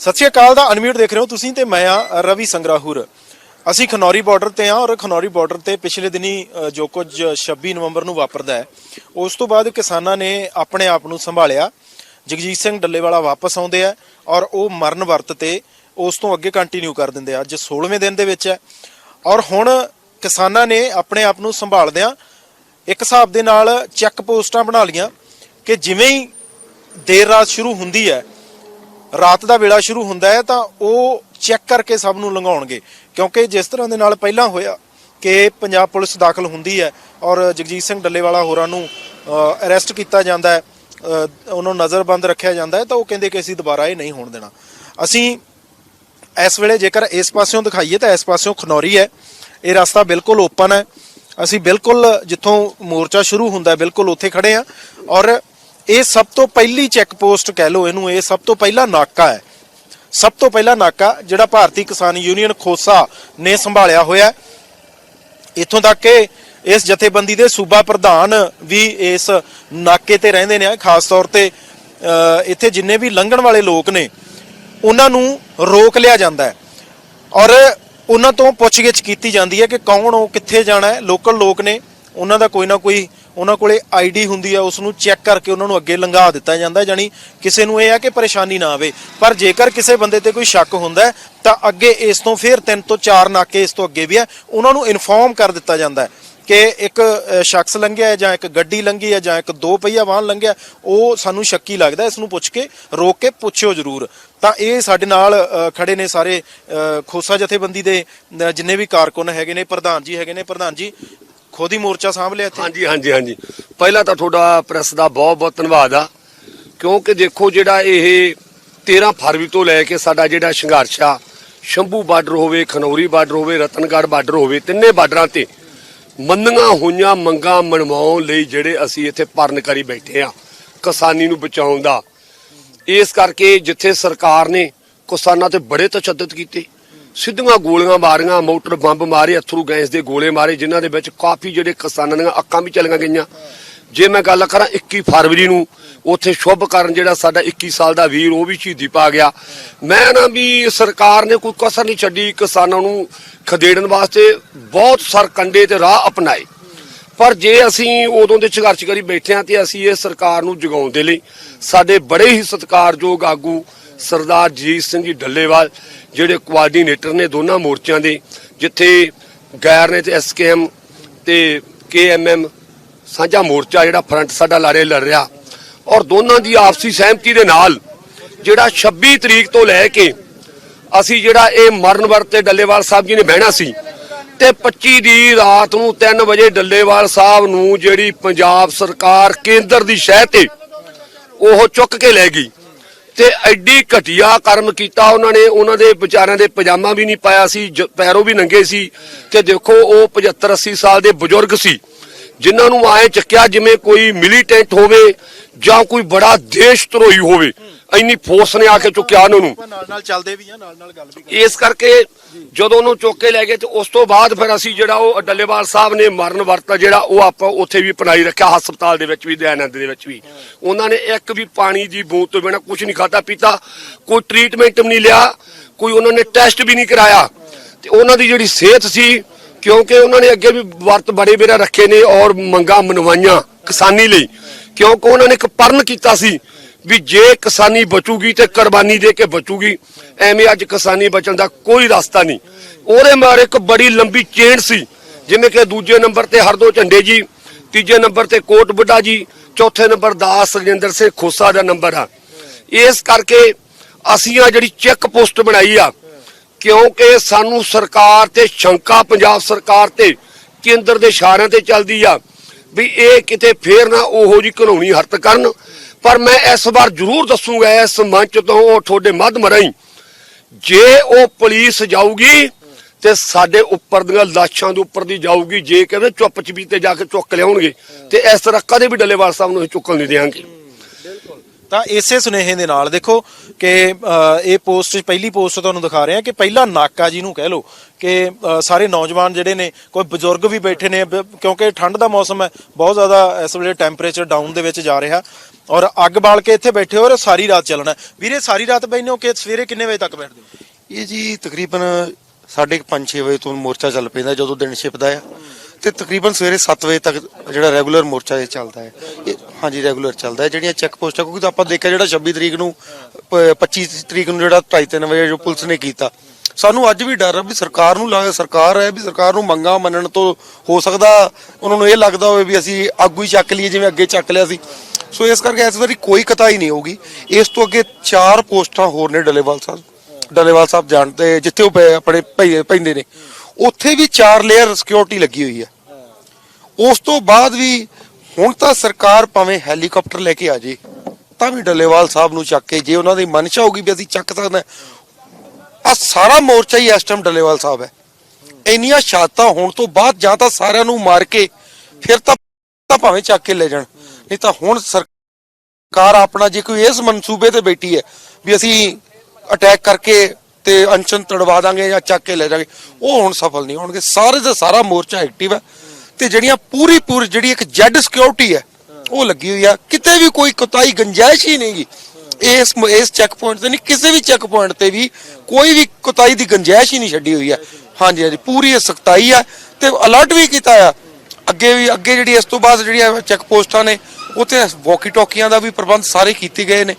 ਸਤਿ ਸ਼੍ਰੀ ਅਕਾਲ ਦਾ ਅਨਮਿਊਟ ਦੇਖ ਰਹੇ ਹੋ ਤੁਸੀਂ ਤੇ ਮੈਂ ਆ ਰਵੀ ਸੰਗਰਾਹੂਰ। ਅਸੀਂ ਖਨੌਰੀ ਬਾਰਡਰ ਤੇ ਆ ਔਰ ਖਨੌਰੀ ਬਾਰਡਰ ਤੇ ਪਿਛਲੇ ਦਿਨੀ ਜੋ ਕੁਝ 26 ਨਵੰਬਰ ਨੂੰ ਵਾਪਰਦਾ ਹੈ, ਉਸ ਤੋਂ ਬਾਅਦ ਕਿਸਾਨਾਂ ਨੇ ਆਪਣੇ ਆਪ ਨੂੰ ਸੰਭਾਲਿਆ। ਜਗਜੀਤ ਸਿੰਘ ਡੱਲੇਵਾਲਾ ਵਾਪਸ ਆਉਂਦੇ ਆ ਔਰ ਉਹ ਮਰਨ ਵਰਤ ਤੇ ਉਸ ਤੋਂ ਅੱਗੇ ਕੰਟੀਨਿਊ ਕਰ ਦਿੰਦੇ ਆ। ਅੱਜ 16ਵੇਂ ਦਿਨ ਦੇ ਵਿੱਚ ਹੈ। ਔਰ ਹੁਣ ਕਿਸਾਨਾਂ ਨੇ ਆਪਣੇ ਆਪ ਨੂੰ ਸੰਭਾਲਦਿਆਂ ਇੱਕ ਹਿਸਾਬ ਦੇ ਨਾਲ ਚੈੱਕ ਪੋਸਟਾਂ ਬਣਾ ਲੀਆਂ ਕਿ ਜਿਵੇਂ ਹੀ ਦੇਰ ਰਾਤ ਸ਼ੁਰੂ ਹੁੰਦੀ ਹੈ ਰਾਤ ਦਾ ਵੇਲਾ ਸ਼ੁਰੂ ਹੁੰਦਾ ਹੈ ਤਾਂ ਉਹ ਚੈੱਕ ਕਰਕੇ ਸਭ ਨੂੰ ਲੰਘਾਉਣਗੇ। ਕਿਉਂਕਿ ਜਿਸ ਤਰ੍ਹਾਂ ਦੇ ਨਾਲ ਪਹਿਲਾਂ ਹੋਇਆ ਕਿ ਪੰਜਾਬ ਪੁਲਿਸ ਦਾਖਲ ਹੁੰਦੀ ਹੈ ਔਰ ਜਗਜੀਤ ਸਿੰਘ ਡੱਲੇਵਾਲਾ ਹੋਰਾਂ ਨੂੰ ਅਰੈਸਟ ਕੀਤਾ ਜਾਂਦਾ ਹੈ ਉਹਨਾਂ ਨੂੰ ਨਜ਼ਰਬੰਦ ਰੱਖਿਆ ਜਾਂਦਾ ਹੈ ਤਾਂ ਉਹ ਕਹਿੰਦੇ ਕਿ ਅਸੀਂ ਦੁਬਾਰਾ ਇਹ ਨਹੀਂ ਹੋਣ ਦੇਣਾ। ਅਸੀਂ ਇਸ ਵੇਲੇ ਜੇਕਰ ਇਸ ਪਾਸਿਓਂ ਦਿਖਾਈਏ ਤਾਂ ਇਸ ਪਾਸਿਓਂ ਖਨੌਰੀ ਹੈ। ਇਹ ਰਸਤਾ ਬਿਲਕੁਲ ਓਪਨ ਹੈ। ਅਸੀਂ ਬਿਲਕੁਲ ਜਿੱਥੋਂ ਮੋਰਚਾ ਸ਼ੁਰੂ ਹੁੰਦਾ ਬਿਲਕੁਲ ਉੱਥੇ ਖੜੇ ਆ ਔਰ ਇਹ ਸਭ ਤੋਂ ਪਹਿਲੀ ਚੈੱਕ ਪੋਸਟ ਕਹਿ ਲਓ ਇਹਨੂੰ, ਇਹ ਸਭ ਤੋਂ ਪਹਿਲਾ ਨਾਕਾ ਹੈ। ਸਭ ਤੋਂ ਪਹਿਲਾ ਨਾਕਾ ਜਿਹੜਾ ਭਾਰਤੀ ਕਿਸਾਨ ਯੂਨੀਅਨ ਖੋਸਾ ਨੇ ਸੰਭਾਲਿਆ ਹੋਇਆ ਇੱਥੋਂ ਤੱਕ ਕਿ ਇਸ ਜਥੇਬੰਦੀ ਦੇ ਸੂਬਾ ਪ੍ਰਧਾਨ ਵੀ ਇਸ ਨਾਕੇ ਤੇ ਰਹਿੰਦੇ ਨੇ, ਖਾਸ ਤੌਰ ਤੇ ਇੱਥੇ ਜਿੰਨੇ ਵੀ ਲੰਘਣ ਵਾਲੇ ਲੋਕ ਨੇ, ਉਹਨਾਂ ਨੂੰ ਰੋਕ ਲਿਆ ਜਾਂਦਾ ਹੈ। ਔਰ ਉਹਨਾਂ ਤੋਂ ਪੁੱਛਗਿੱਛ ਕੀਤੀ ਜਾਂਦੀ ਹੈ ਕਿ ਕੌਣ ਉਹ ਕਿੱਥੇ ਜਾਣਾ ਹੈ, ਲੋਕਲ ਲੋਕ ਨੇ, ਉਹਨਾਂ ਦਾ ਕੋਈ ਨਾ ਕੋਈ ਉਹਨਾਂ ਕੋਲੇ ਆਈਡੀ ਹੁੰਦੀ ਹੈ ਉਸ ਨੂੰ ਚੈੱਕ ਕਰਕੇ ਉਹਨਾਂ ਨੂੰ ਅੱਗੇ ਲੰਘਾ ਦਿੱਤਾ ਜਾਂਦਾ ਹੈ ਜਾਨੀ ਕਿਸੇ ਨੂੰ ਇਹ ਹੈ ਕਿ ਪਰੇਸ਼ਾਨੀ ਨਾ ਆਵੇ। ਪਰ ਜੇਕਰ ਕਿਸੇ ਬੰਦੇ ਤੇ ਕੋਈ ਸ਼ੱਕ ਹੁੰਦਾ ਤਾਂ ਅੱਗੇ ਇਸ ਤੋਂ ਫਿਰ ਤਿੰਨ ਤੋਂ ਚਾਰ ਨਾਕੇ ਇਸ ਤੋਂ ਅੱਗੇ ਵੀ ਹੈ ਉਹਨਾਂ ਨੂੰ ਇਨਫੋਰਮ ਕਰ ਦਿੱਤਾ ਜਾਂਦਾ ਕਿ ਇੱਕ ਸ਼ਖਸ ਲੰਘਿਆ ਜਾਂ ਇੱਕ ਗੱਡੀ ਲੰਘੀ ਹੈ ਜਾਂ ਇੱਕ ਦੋ ਪਹੀਆ ਵਾਹਨ ਲੰਘਿਆ, ਉਹ ਸਾਨੂੰ ਸ਼ੱਕੀ ਲੱਗਦਾ ਇਸ ਨੂੰ ਪੁੱਛ ਕੇ ਰੋਕ ਕੇ ਪੁੱਛਿਓ ਜ਼ਰੂਰ। ਤਾਂ ਇਹ ਸਾਡੇ ਨਾਲ ਖੜੇ ਨੇ ਸਾਰੇ ਖੋਸਾ ਜਥੇਬੰਦੀ ਦੇ ਜਿੰਨੇ ਵੀ ਕਾਰਕੁਨ ਹੈਗੇ ਨੇ, ਪ੍ਰਧਾਨ ਜੀ ਹੈਗੇ ਨੇ, ਪ੍ਰਧਾਨ ਜੀ ਖੁਦ ਹੀ ਮੋਰਚਾ ਸਾਂਭ ਲਿਆ ਇੱਥੇ? ਹਾਂਜੀ ਹਾਂਜੀ ਹਾਂਜੀ। ਪਹਿਲਾਂ ਤਾਂ ਤੁਹਾਡਾ ਪ੍ਰੈਸ ਦਾ ਬਹੁਤ ਬਹੁਤ ਧੰਨਵਾਦ ਆ। ਕਿਉਂਕਿ ਦੇਖੋ ਜਿਹੜਾ ਇਹ 13 ਫਰਵਰੀ ਤੋਂ ਲੈ ਕੇ ਸਾਡਾ ਜਿਹੜਾ ਸੰਘਰਸ਼ ਆ, ਸ਼ੰਭੂ ਬਾਰਡਰ ਹੋਵੇ, ਖਨੌਰੀ ਬਾਰਡਰ ਹੋਵੇ, ਰਤਨਗੜ੍ਹ ਬਾਰਡਰ ਹੋਵੇ, ਤਿੰਨੇ ਬਾਰਡਰਾਂ ਤੇ ਮੰਨੀਆਂ ਹੋਈਆਂ ਮੰਗਾਂ ਮਨਵਾਉਣ ਲਈ ਜਿਹੜੇ ਅਸੀਂ ਇੱਥੇ ਪਰਨ ਕਰੀ ਬੈਠੇ ਆ, ਕਿਸਾਨੀ ਨੂੰ ਬਚਾਉਣ ਦਾ। ਇਸ ਕਰਕੇ ਜਿੱਥੇ ਸਰਕਾਰ ਨੇ ਕਿਸਾਨਾਂ ਤੇ ਬੜੇ ਤਸ਼ੱਦਦ ਕੀਤੇ ਸਿੱਧੀਆਂ ਗੋਲੀਆਂ ਮਾਰੀਆਂ, ਮੋਟਰ ਬੰਬ ਮਾਰੇ, ਅਥਰੂ ਗੈਸ ਦੇ ਗੋਲੇ ਮਾਰੇ, ਜਿਨ੍ਹਾਂ ਦੇ ਵਿੱਚ ਕਾਫੀ ਜਿਹੜੇ ਕਿਸਾਨਾਂ ਦੀਆਂ ਅੱਖਾਂ ਵੀ ਚਲੀਆਂ ਗਈਆਂ। ਜੇ ਮੈਂ ਗੱਲ ਕਰਾਂ 21 ਫਰਵਰੀ ਨੂੰ, ਉੱਥੇ ਸ਼ੁਭ ਕਰਨ ਜਿਹੜਾ ਸਾਡਾ 21 ਸਾਲ ਦਾ ਵੀਰ, ਉਹ ਵੀ ਸ਼ਹੀਦੀ ਪਾ ਗਿਆ। ਮੈਂ ਨਾ ਵੀ ਸਰਕਾਰ ਨੇ ਕੋਈ ਕਸਰ ਨਹੀਂ ਛੱਡੀ ਕਿਸਾਨਾਂ ਨੂੰ ਖਦੇੜਨ ਵਾਸਤੇ, ਬਹੁਤ ਸਰਕੰਡੇ ਤੇ ਰਾਹ ਅਪਣਾਏ। ਪਰ ਜੇ ਅਸੀਂ ਉਦੋਂ ਦੇ ਸੰਘਰਸ਼ ਕਰੀ ਬੈਠੇ ਹਾਂ ਤੇ ਅਸੀਂ ਇਹ ਸਰਕਾਰ ਨੂੰ ਜਗਾਉਣ ਦੇ ਲਈ ਸਾਡੇ ਬੜੇ ਹੀ ਸਤਿਕਾਰਯੋਗ ਆਗੂ ਸਰਦਾਰ ਜੀਤ ਸਿੰਘ ਜੀ ਡੱਲੇਵਾਲ, ਜਿਹੜੇ ਕੋਆਰਡੀਨੇਟਰ ਨੇ ਦੋਨਾਂ ਮੋਰਚਿਆਂ ਦੇ, ਜਿੱਥੇ ਗੈਰ ਨੇ ਤੇ ਐਸਕੇਐਮ ਤੇ ਕੇਐਮਐਮ ਸਾਂਝਾ ਮੋਰਚਾ ਜਿਹੜਾ ਫਰੰਟ ਸਾਡਾ ਲਾਰੇ ਲੜ ਰਿਹਾ। ਔਰ ਦੋਨਾਂ ਦੀ ਆਪਸੀ ਸਹਿਮਤੀ ਦੇ ਨਾਲ ਜਿਹੜਾ 26 ਤਰੀਕ ਤੋਂ ਲੈ ਕੇ ਅਸੀਂ ਜਿਹੜਾ ਇਹ ਮਰਨ ਵਰਤ ਡੱਲੇਵਾਲ ਸਾਹਿਬ ਜੀ ਨੇ ਬਹਿਣਾ ਸੀ ਤੇ 25 ਦੀ ਰਾਤ ਨੂੰ 3 ਵਜੇ ਡੱਲੇਵਾਲ ਸਾਹਿਬ ਨੂੰ ਜਿਹੜੀ ਪੰਜਾਬ ਸਰਕਾਰ ਕੇਂਦਰ ਦੀ ਸ਼ਹਿ ਤੇ ਉਹ ਚੁੱਕ ਕੇ ਲੈ ਗਈ। ਤੇ ਐਡੀ ਘਟੀਆ ਕਰਮ ਕੀਤਾ ਉਹਨਾਂ ਨੇ ਉਹਨਾਂ ਦੇ ਵਿਚਾਰਿਆਂ ਦੇ ਪਜਾਮਾ ਵੀ ਨਹੀਂ ਪਾਇਆ ਸੀ ਪੈਰੋਂ ਵੀ ਨੰਗੇ ਸੀ ਤੇ ਦੇਖੋ ਉਹ 75 80 ਸਾਲ ਦੇ ਬਜ਼ੁਰਗ ਸੀ ਜਿਨ੍ਹਾਂ ਨੂੰ ਆਏ ਚੱਕਿਆ ਜਿਵੇਂ ਕੋਈ ਮਿਲੀਟੈਂਟ ਹੋਵੇ ਜਾਂ ਕੋਈ ਬੜਾ ਦੇਸ਼ ਧਰੋਹੀ ਹੋਵੇ। ਇੰਨੀ ਫੋਰਸ ਨੇ ਆ ਕੇ ਚੁੱਕਿਆ ਉਹਨਾਂ ਨੂੰ। ਨਾਲ ਨਾਲ ਚੱਲਦੇ ਵੀ ਆ ਨਾਲ ਨਾਲ ਗੱਲ ਵੀ ਕਰਦੇ ਇਸ ਕਰਕੇ ਜਦੋਂ ਉਹਨੂੰ ਚੁੱਕ ਕੇ ਲੈ ਗਏ ਤੇ ਉਸ ਤੋਂ ਬਾਅਦ ਫਿਰ ਅਸੀਂ ਜਿਹੜਾ ਉਹ ਡੱਲੇਵਾਲ ਸਾਹਿਬ ਨੇ ਮਰਨ ਵਰਤ ਜਿਹੜਾ ਉਹ ਆਪਾਂ ਉੱਥੇ ਵੀ ਪਣਾਈ ਰੱਖਿਆ, ਹਸਪਤਾਲ ਦੇ ਵਿੱਚ ਵੀ ਦਇਆਨੰਦ ਦੇ ਵਿੱਚ ਵੀ। ਉਹਨਾਂ ਨੇ ਇੱਕ ਵੀ ਪਾਣੀ ਦੀ ਬੂੰਦ ਤੋਂ ਬਿਨਾਂ ਕੁਝ ਨਹੀਂ ਖਾਧਾ, ਪੀਤਾ, ਕੋਈ ਟ੍ਰੀਟਮੈਂਟ ਵੀ ਨਹੀਂ ਲਿਆ, ਕੋਈ ਉਹਨਾਂ ਨੇ ਟੈਸਟ ਵੀ ਨਹੀਂ ਕਰਾਇਆ। ਤੇ ਉਹਨਾਂ ਦੀ ਜਿਹੜੀ ਸਿਹਤ ਸੀ, ਕਿਉਂਕਿ ਉਹਨਾਂ ਨੇ ਅੱਗੇ ਵੀ ਵਰਤ ਬੜੇ ਬੇਰਾ ਰੱਖੇ ਨੇ ਔਰ ਮੰਗਾ ਮਨਵਾਈਆਂ ਕਿਸਾਨੀ ਲਈ, ਕਿਉਂਕਿ ਉਹਨਾਂ ਨੇ ਇੱਕ ਪਰਨ ਕੀਤਾ ਸੀ। ਵੀ ਜੇ ਕਿਸਾਨੀ ਬਚੂਗੀ ਤੇ ਕੁਰਬਾਨੀ ਦੇ ਕੇ ਬਚੂਗੀ, ਐਵੇਂ ਅੱਜ ਕਿਸਾਨੀ ਬਚਣ ਦਾ ਕੋਈ ਰਸਤਾ ਨਹੀਂ। ਉਹਦੇ ਮਾਰ ਇੱਕ ਬੜੀ ਲੰਬੀ ਚੇਨ ਸੀ, ਜਿਵੇਂ ਕਿ ਦੂਜੇ ਨੰਬਰ ਤੇ ਹਰਦੋ ਝੰਡੇ ਜੀ, ਤੀਜੇ ਨੰਬਰ ਤੇ ਕੋਟ ਬੁੱਢਾ ਜੀ, ਚੌਥੇ ਨੰਬਰ ਦਾਸ ਰਜਿੰਦਰ ਸਿੰਘ ਖੋਸਾ ਦਾ ਨੰਬਰ ਆ। ਇਸ ਕਰਕੇ ਅਸੀਂ ਆ ਜਿਹੜੀ ਚੈੱਕ ਪੋਸਟ ਬਣਾਈ ਆ, ਕਿਉਂਕਿ ਸਾਨੂੰ ਸਰਕਾਰ ਤੇ ਸ਼ੰਕਾ ਪੰਜਾਬ ਸਰਕਾਰ ਤੇ ਕੇਂਦਰ ਦੇ ਇਸ਼ਾਰਿਆਂ ਤੇ ਚੱਲਦੀ ਆ, ਵੀ ਇਹ ਕਿਤੇ ਫੇਰ ਨਾ ਉਹੋ ਜੀ ਘਨੌਣੀ ਹਰਤ ਕਰਨ ਪਰ ਮੈਂ ਇਸ ਵਾਰ ਜ਼ਰੂਰ ਦੱਸੂਗਾ, ਇਸ ਮੰਚ ਤੋਂ ਉਹ ਤੁਹਾਡੇ ਮਾਧਮ ਰਾਹੀਂ, ਜੇ ਉਹ ਪੁਲਿਸ ਜਾਊਗੀ ਤੇ ਸਾਡੇ ਉੱਪਰ ਦੀਆਂ ਲਾਸ਼ਾਂ ਦੇ ਉੱਪਰ ਦੀ ਜਾਊਗੀ, ਜੇ ਕਹਿੰਦੇ ਚੁੱਪ ਚਪੀਤੇ ਜਾ ਕੇ ਚੁੱਕ ਲਿਆਉਣਗੇ, ਤੇ ਇਸ ਤਰ੍ਹਾਂ ਕਦੇ ਵੀ ਡੱਲੇਵਾਲ ਸਾਹਿਬ ਨੂੰ ਅਸੀਂ ਚੁੱਕਣ ਨਹੀਂ ਦੇਵਾਂਗੇ। ਤਾਂ ਇਸੇ ਸੁਨੇਹੇ ਦੇ ਨਾਲ ਦੇਖੋ ਕਿ ਇਹ ਪੋਸਟ, ਪਹਿਲੀ ਪੋਸਟ ਤੁਹਾਨੂੰ ਦਿਖਾ ਰਹੇ ਕਿ ਪਹਿਲਾ ਨਾਕਾ ਜਿਹਨੂੰ ਕਹਿ ਲਓ ਕਿ ਸਾਰੇ ਨੌਜਵਾਨ ਜਿਹੜੇ ਨੇ, ਕੋਈ ਬਜ਼ੁਰਗ ਵੀ ਬੈਠੇ ਨੇ ਕਿਉਂਕਿ ਠੰਡ ਦਾ ਮੌਸਮ ਹੈ, ਬਹੁਤ ਜ਼ਿਆਦਾ ਇਸ ਵੇਲੇ ਟੈਂਪਰੇਚਰ ਡਾਊਨ ਦੇ ਵਿੱਚ ਜਾ ਰਿਹਾ ਔਰ ਅੱਗ ਬਾਲ ਕੇ ਇੱਥੇ ਬੈਠੇ ਹੋ ਔਰ ਸਾਰੀ ਰਾਤ ਚੱਲਣਾ ਵੀਰੇ, ਸਾਰੀ ਰਾਤ ਬੈਠੇ ਹੋ ਕਿ ਸਵੇਰੇ ਕਿੰਨੇ ਵਜੇ ਤੱਕ ਬੈਠਦੇ ਹੋ? ਇਹ ਜੀ ਤਕਰੀਬਨ ਸਾਢੇ 5-6 ਵਜੇ ਤੋਂ ਮੋਰਚਾ ਚੱਲ ਪੈਂਦਾ ਜਦੋਂ ਦਿਨ ਛਿਪਦਾ ਆ ਤੇ ਤਕਰੀਬਨ ਸਵੇਰੇ 7 ਵਜੇ ਤੱਕ ਜਿਹੜਾ ਰੈਗੂਲਰ ਮੋਰਚਾ ਇਹ ਚੱਲਦਾ ਹੈ। ਹਾਂਜੀ ਰੈਗੂਲਰ ਚੱਲਦਾ ਹੈ। ਜਿਹੜੀਆਂ ਚੈੱਕ ਪੋਸਟਾਂ ਕਿਉਂਕਿ ਆਪਾਂ ਦੇਖਿਆ ਜਿਹੜਾ 26 ਤਰੀਕ ਨੂੰ ਪ- 25 ਤਰੀਕ ਨੂੰ ਜਿਹੜਾ 2:30 ਵਜੇ ਜੋ ਪੁਲਿਸ ਨੇ ਕੀਤਾ। ਸਾਨੂੰ ਅੱਜ ਵੀ ਡਰ ਹੈ ਵੀ ਸਰਕਾਰ ਨੂੰ ਲੱਗ ਸਰਕਾਰ ਹੈ ਵੀ ਸਰਕਾਰ ਨੂੰ ਮੰਗਾ ਮੰਨਣ ਤੋਂ ਹੋ ਸਕਦਾ, ਉਹਨਾਂ ਨੂੰ ਇਹ ਲੱਗਦਾ ਹੋਵੇ ਵੀ ਅਸੀਂ ਆਗੂ ਹੀ ਚੱਕ ਲਈਏ, ਜਿਵੇਂ ਅੱਗੇ ਚੱਕ ਲਿਆ ਸੀ। ਸੋ ਇਸ ਕਰਕੇ ਇਸ ਵਾਰੀ ਕੋਈ ਕਤਾਈ ਨਹੀਂ ਹੋਊਗੀ। ਇਸ ਤੋਂ ਅੱਗੇ ਚਾਰ ਪੋਸਟਾਂ ਹੋਰ ਨੇ ਡਲੇਵਾਲ ਸਾਹਿਬ। ਡਲੇਵਾਲ ਸਾਹਿਬ ਜਾਣ 'ਤੇ ਜਿੱਥੇ ਉਹ ਪੈ- ਆਪਣੇ ਭਈ- ਪੈਂਦੇ ਨੇ। ਉੱਥੇ ਵੀ ਚਾਰ ਲੇਅਰ ਸਿਕਿਉਰਿਟੀ ਲੱਗੀ ਹੋਈ ਹੈ। ਉਸ ਤੋਂ ਬਾਅਦ ਵੀ ਹੁਣ ਤਾਂ ਸਰਕਾਰ ਭਾਵੇਂ ਹੈਲੀਕਾਪਟਰ ਲੈ ਕੇ ਆ ਜੇ, ਤਾਂ ਵੀ ਡੱਲੇਵਾਲ ਸਾਹਿਬ ਨੂੰ ਚੱਕ ਕੇ ਜੇ ਉਹਨਾਂ ਦੀ ਮਨਸ਼ਾ ਹੋਊਗੀ ਵੀ ਅਸੀਂ ਚੱਕ ਸਕਦੇ। ਆ ਸਾਰਾ ਮੋਰਚਾ ਹੀ ਇਸ ਟਾਈਮ ਡੱਲੇਵਾਲ ਸਾਹਿਬ ਹੈ। ਇੰਨੀਆਂ ਸ਼ਾਤਾਂ ਹੋਣ ਤੋਂ ਬਾਅਦ ਜਾਂ ਤਾਂ ਸਾਰਿਆਂ ਨੂੰ ਮਾਰ ਕੇ ਫਿਰ ਤਾਂ ਤਾਂ ਭਾਵੇਂ ਚੱਕ ਕੇ ਲੈ ਜਾਣ। ਨਹੀਂ ਤਾਂ ਹੁਣ ਸਰਕਾਰ ਆਪਣਾ ਜੇ ਕੋਈ ਇਸ ਮਨਸੂਬੇ ਤੇ ਬੈਠੀ ਹੈ ਵੀ ਅਸੀਂ ਅਟੈਕ ਕਰਕੇ ਤੇ ਅਨਸ਼ਨ ਤੜਵਾ ਦਾਂਗੇ ਜਾਂ ਚੱਕ ਕੇ ਲੈ ਜਾਾਂਗੇ, ਉਹ ਹੁਣ ਸਫਲ ਨਹੀਂ ਹੋਣਗੇ। ਸਾਰੇ ਦਾ ਸਾਰਾ ਮੋਰਚਾ ਐਕਟਿਵ ਹੈ। ਤੇ ਜਿਹੜੀਆਂ ਪੂਰੀ ਪੂਰੀ ਜਿਹੜੀ ਇੱਕ ਜੈਡ ਸਿਕਿਉਰਿਟੀ ਹੈ, ਉਹ ਲੱਗੀ ਹੋਈ ਆ। ਕਿਤੇ ਵੀ ਕੋਈ ਕੁਤਾਈ ਗੰਜਾਇਸ਼ ਹੀ ਨਹੀਂਗੀ। ਇਸ ਇਸ ਚੈੱਕ ਪੁਆਇੰਟ ਤੇ ਨਹੀਂ, ਕਿਸੇ ਵੀ ਚੈੱਕ ਪੁਆਇੰਟ ਤੇ ਵੀ ਕੋਈ ਵੀ ਕੁਤਾਈ ਦੀ ਗੰਜਾਇਸ਼ ਹੀ ਨਹੀਂ ਛੱਡੀ ਹੋਈ ਆ। ਹਾਂਜੀ ਹਾਂਜੀ, ਪੂਰੀ ਸਖਤਾਈ ਆ ਤੇ ਅਲਰਟ ਵੀ ਕੀਤਾ ਆ। ਅੱਗੇ ਵੀ, ਅੱਗੇ ਜਿਹੜੀ ਇਸ ਤੋਂ ਬਾਅਦ ਜਿਹੜੀਆਂ ਚੈੱਕ ਪੋਸਟਾਂ ਨੇ ਉੱਥੇ ਵਾਕੀ ਟੋਕੀਆਂ ਦਾ ਵੀ ਪ੍ਰਬੰਧ ਸਾਰੇ ਕੀਤੇ ਗਏ ਨੇ।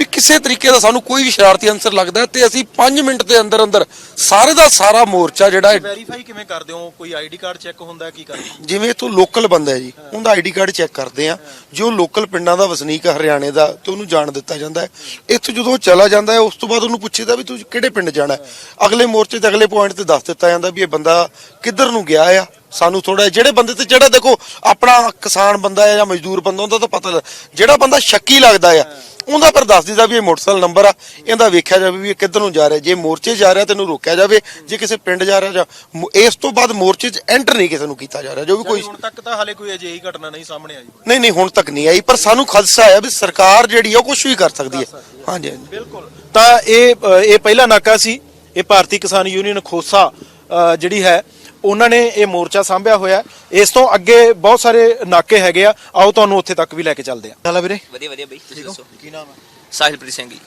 ਵੀ ਕਿਸੇ ਤਰੀਕੇ ਦਾ ਸਾਨੂੰ ਕੋਈ ਵੀ ਸ਼ਰਾਰਤੀ ਅੰਸਰ ਲੱਗਦਾ ਤੇ ਅਸੀਂ 5 ਮਿੰਟ ਦੇ ਅੰਦਰ ਅੰਦਰ ਸਾਰੇ ਦਾ ਸਾਰਾ ਮੋਰਚਾ ਜਿਹੜਾ ਹੈ ਵੈਰੀਫਾਈ ਕਿਵੇਂ ਕਰਦੇ ਹੋ? ਕੋਈ ਆਈਡੀ ਕਾਰਡ ਚੈੱਕ ਹੁੰਦਾ ਕੀ ਕਰਦੇ ਜਿਵੇਂ ਇਥੋਂ ਲੋਕਲ ਬੰਦਾ ਹੈ ਜੀ ਉਹਦਾ ਆਈਡੀ ਕਾਰਡ ਚੈੱਕ ਕਰਦੇ ਆ ਜੋ ਲੋਕਲ ਪਿੰਡਾਂ ਦਾ ਵਸਨੀਕ ਹੈ ਹਰਿਆਣੇ ਦਾ ਤੇ ਉਹਨੂੰ ਜਾਣ ਦਿੱਤਾ ਜਾਂਦਾ ਹੈ। ਇੱਥੋਂ ਜਦੋਂ ਉਹ ਚਲਾ ਜਾਂਦਾ ਹੈ ਉਸ ਤੋਂ ਬਾਅਦ ਉਹਨੂੰ ਪੁੱਛੀਦਾ ਵੀ ਤੂੰ ਕਿਹੜੇ ਪਿੰਡ ਜਾਣਾ ਹੈ? ਅਗਲੇ ਮੋਰਚੇ ਤੇ ਅਗਲੇ ਪੁਆਇੰਟ ਤੇ ਦੱਸ ਦਿੱਤਾ ਜਾਂਦਾ ਵੀ ਇਹ ਬੰਦਾ ਕਿੱਧਰ ਨੂੰ ਗਿਆ ਆ? ਸਾਨੂੰ ਥੋੜਾ ਜਿਹੜੇ ਬੰਦੇ ਤੇ ਜਿਹੜਾ ਦੇਖੋ ਆਪਣਾ ਕਿਸਾਨ ਬੰਦਾ ਹੈ ਜਾਂ ਮਜ਼ਦੂਰ ਬੰਦਾ ਉਹਦਾ ਤਾਂ ਪਤਾ ਲੱਗ- ਜਿਹੜਾ ਬੰਦਾ ਸ਼ੱਕੀ ਲੱਗਦਾ ਆ ਉਹਦਾ ਪਰ ਦੱਸ ਦਿੱਤਾ ਵੀ ਇਹ ਮੋਟਰਸਾਈਕਲ ਨੰਬਰ ਆ ਇਹਦਾ ਵੇਖਿਆ ਜਾਵੇ ਵੀ ਇਹ ਕਿੱਧਰ ਨੂੰ ਜਾ ਰਿਹਾ ਜੇ ਮੋਰਚੇ ਜਾ ਰਿਹਾ ਤੈਨੂੰ ਰੋਕਿਆ ਜਾਵੇ ਜੇ ਕਿਸੇ ਪਿੰਡ ਜਾ ਰਿਹਾ ਜਾਂ ਮੋ- ਇਸ ਤੋਂ ਬਾਅਦ ਮੋਰਚੇ 'ਚ ਐਂਟਰ ਨਹੀਂ ਕਿਸੇ ਨੂੰ ਕੀਤਾ ਜਾ ਰਿਹਾ ਜੋ ਵੀ ਕੋਈ ਹੁਣ ਤੱਕ ਤਾਂ ਹਾਲੇ ਕੋਈ ਅਜਿਹੀ ਘਟਨਾ ਨਹੀਂ ਸਾਹਮਣੇ ਆਈ ਨਹੀਂ ਨਹੀਂ ਹੁਣ ਤੱਕ ਨਹੀਂ ਆਈ ਪਰ ਸਾਨੂੰ ਖਦਸ਼ਾ ਹੈ ਵੀ ਸਰਕਾਰ ਜਿਹੜੀ ਆ ਉਹ ਕੁਝ ਵੀ ਕਰ ਸਕਦੀ ਹੈ। ਹਾਂਜੀ ਹਾਂਜੀ। ਬਿਲਕੁਲ। ਤਾਂ ਇਹ ਅ, ਇਹ ਪਹਿਲਾ ਨਾਕਾ ਸੀ ਇਹ ਭਾਰਤੀ ਕਿਸਾਨ ਯੂਨੀਅਨ ਖੋਸਾ ਅ, ਜਿਹੜੀ ਹੈ ਉਹਨਾਂ ਨੇ ਇਹ ਮੋਰਚਾ ਸਾਂਭਿਆ ਹੋਇਆ ਹੈ। ਇਸ ਤੋਂ ਅੱਗੇ ਬਹੁਤ ਸਾਰੇ ਨਾਕੇ ਹੈਗੇ ਆ। ਆਓ ਤੁਹਾਨੂੰ ਉੱਥੇ ਤੱਕ ਵੀ ਲੈ ਕੇ ਚੱਲਦੇ ਆ ਹਾਲਾ ਵੀਰੇ? ਵਧੀਆ ਵਧੀਆ ਬਈ ਤੁਸੀਂ ਦੱਸੋ? ਕੀ ਨਾਮ ਹੈ? ਸਾਹਿਲਪ੍ਰੀਤ ਸਿੰਘ ਜੀ।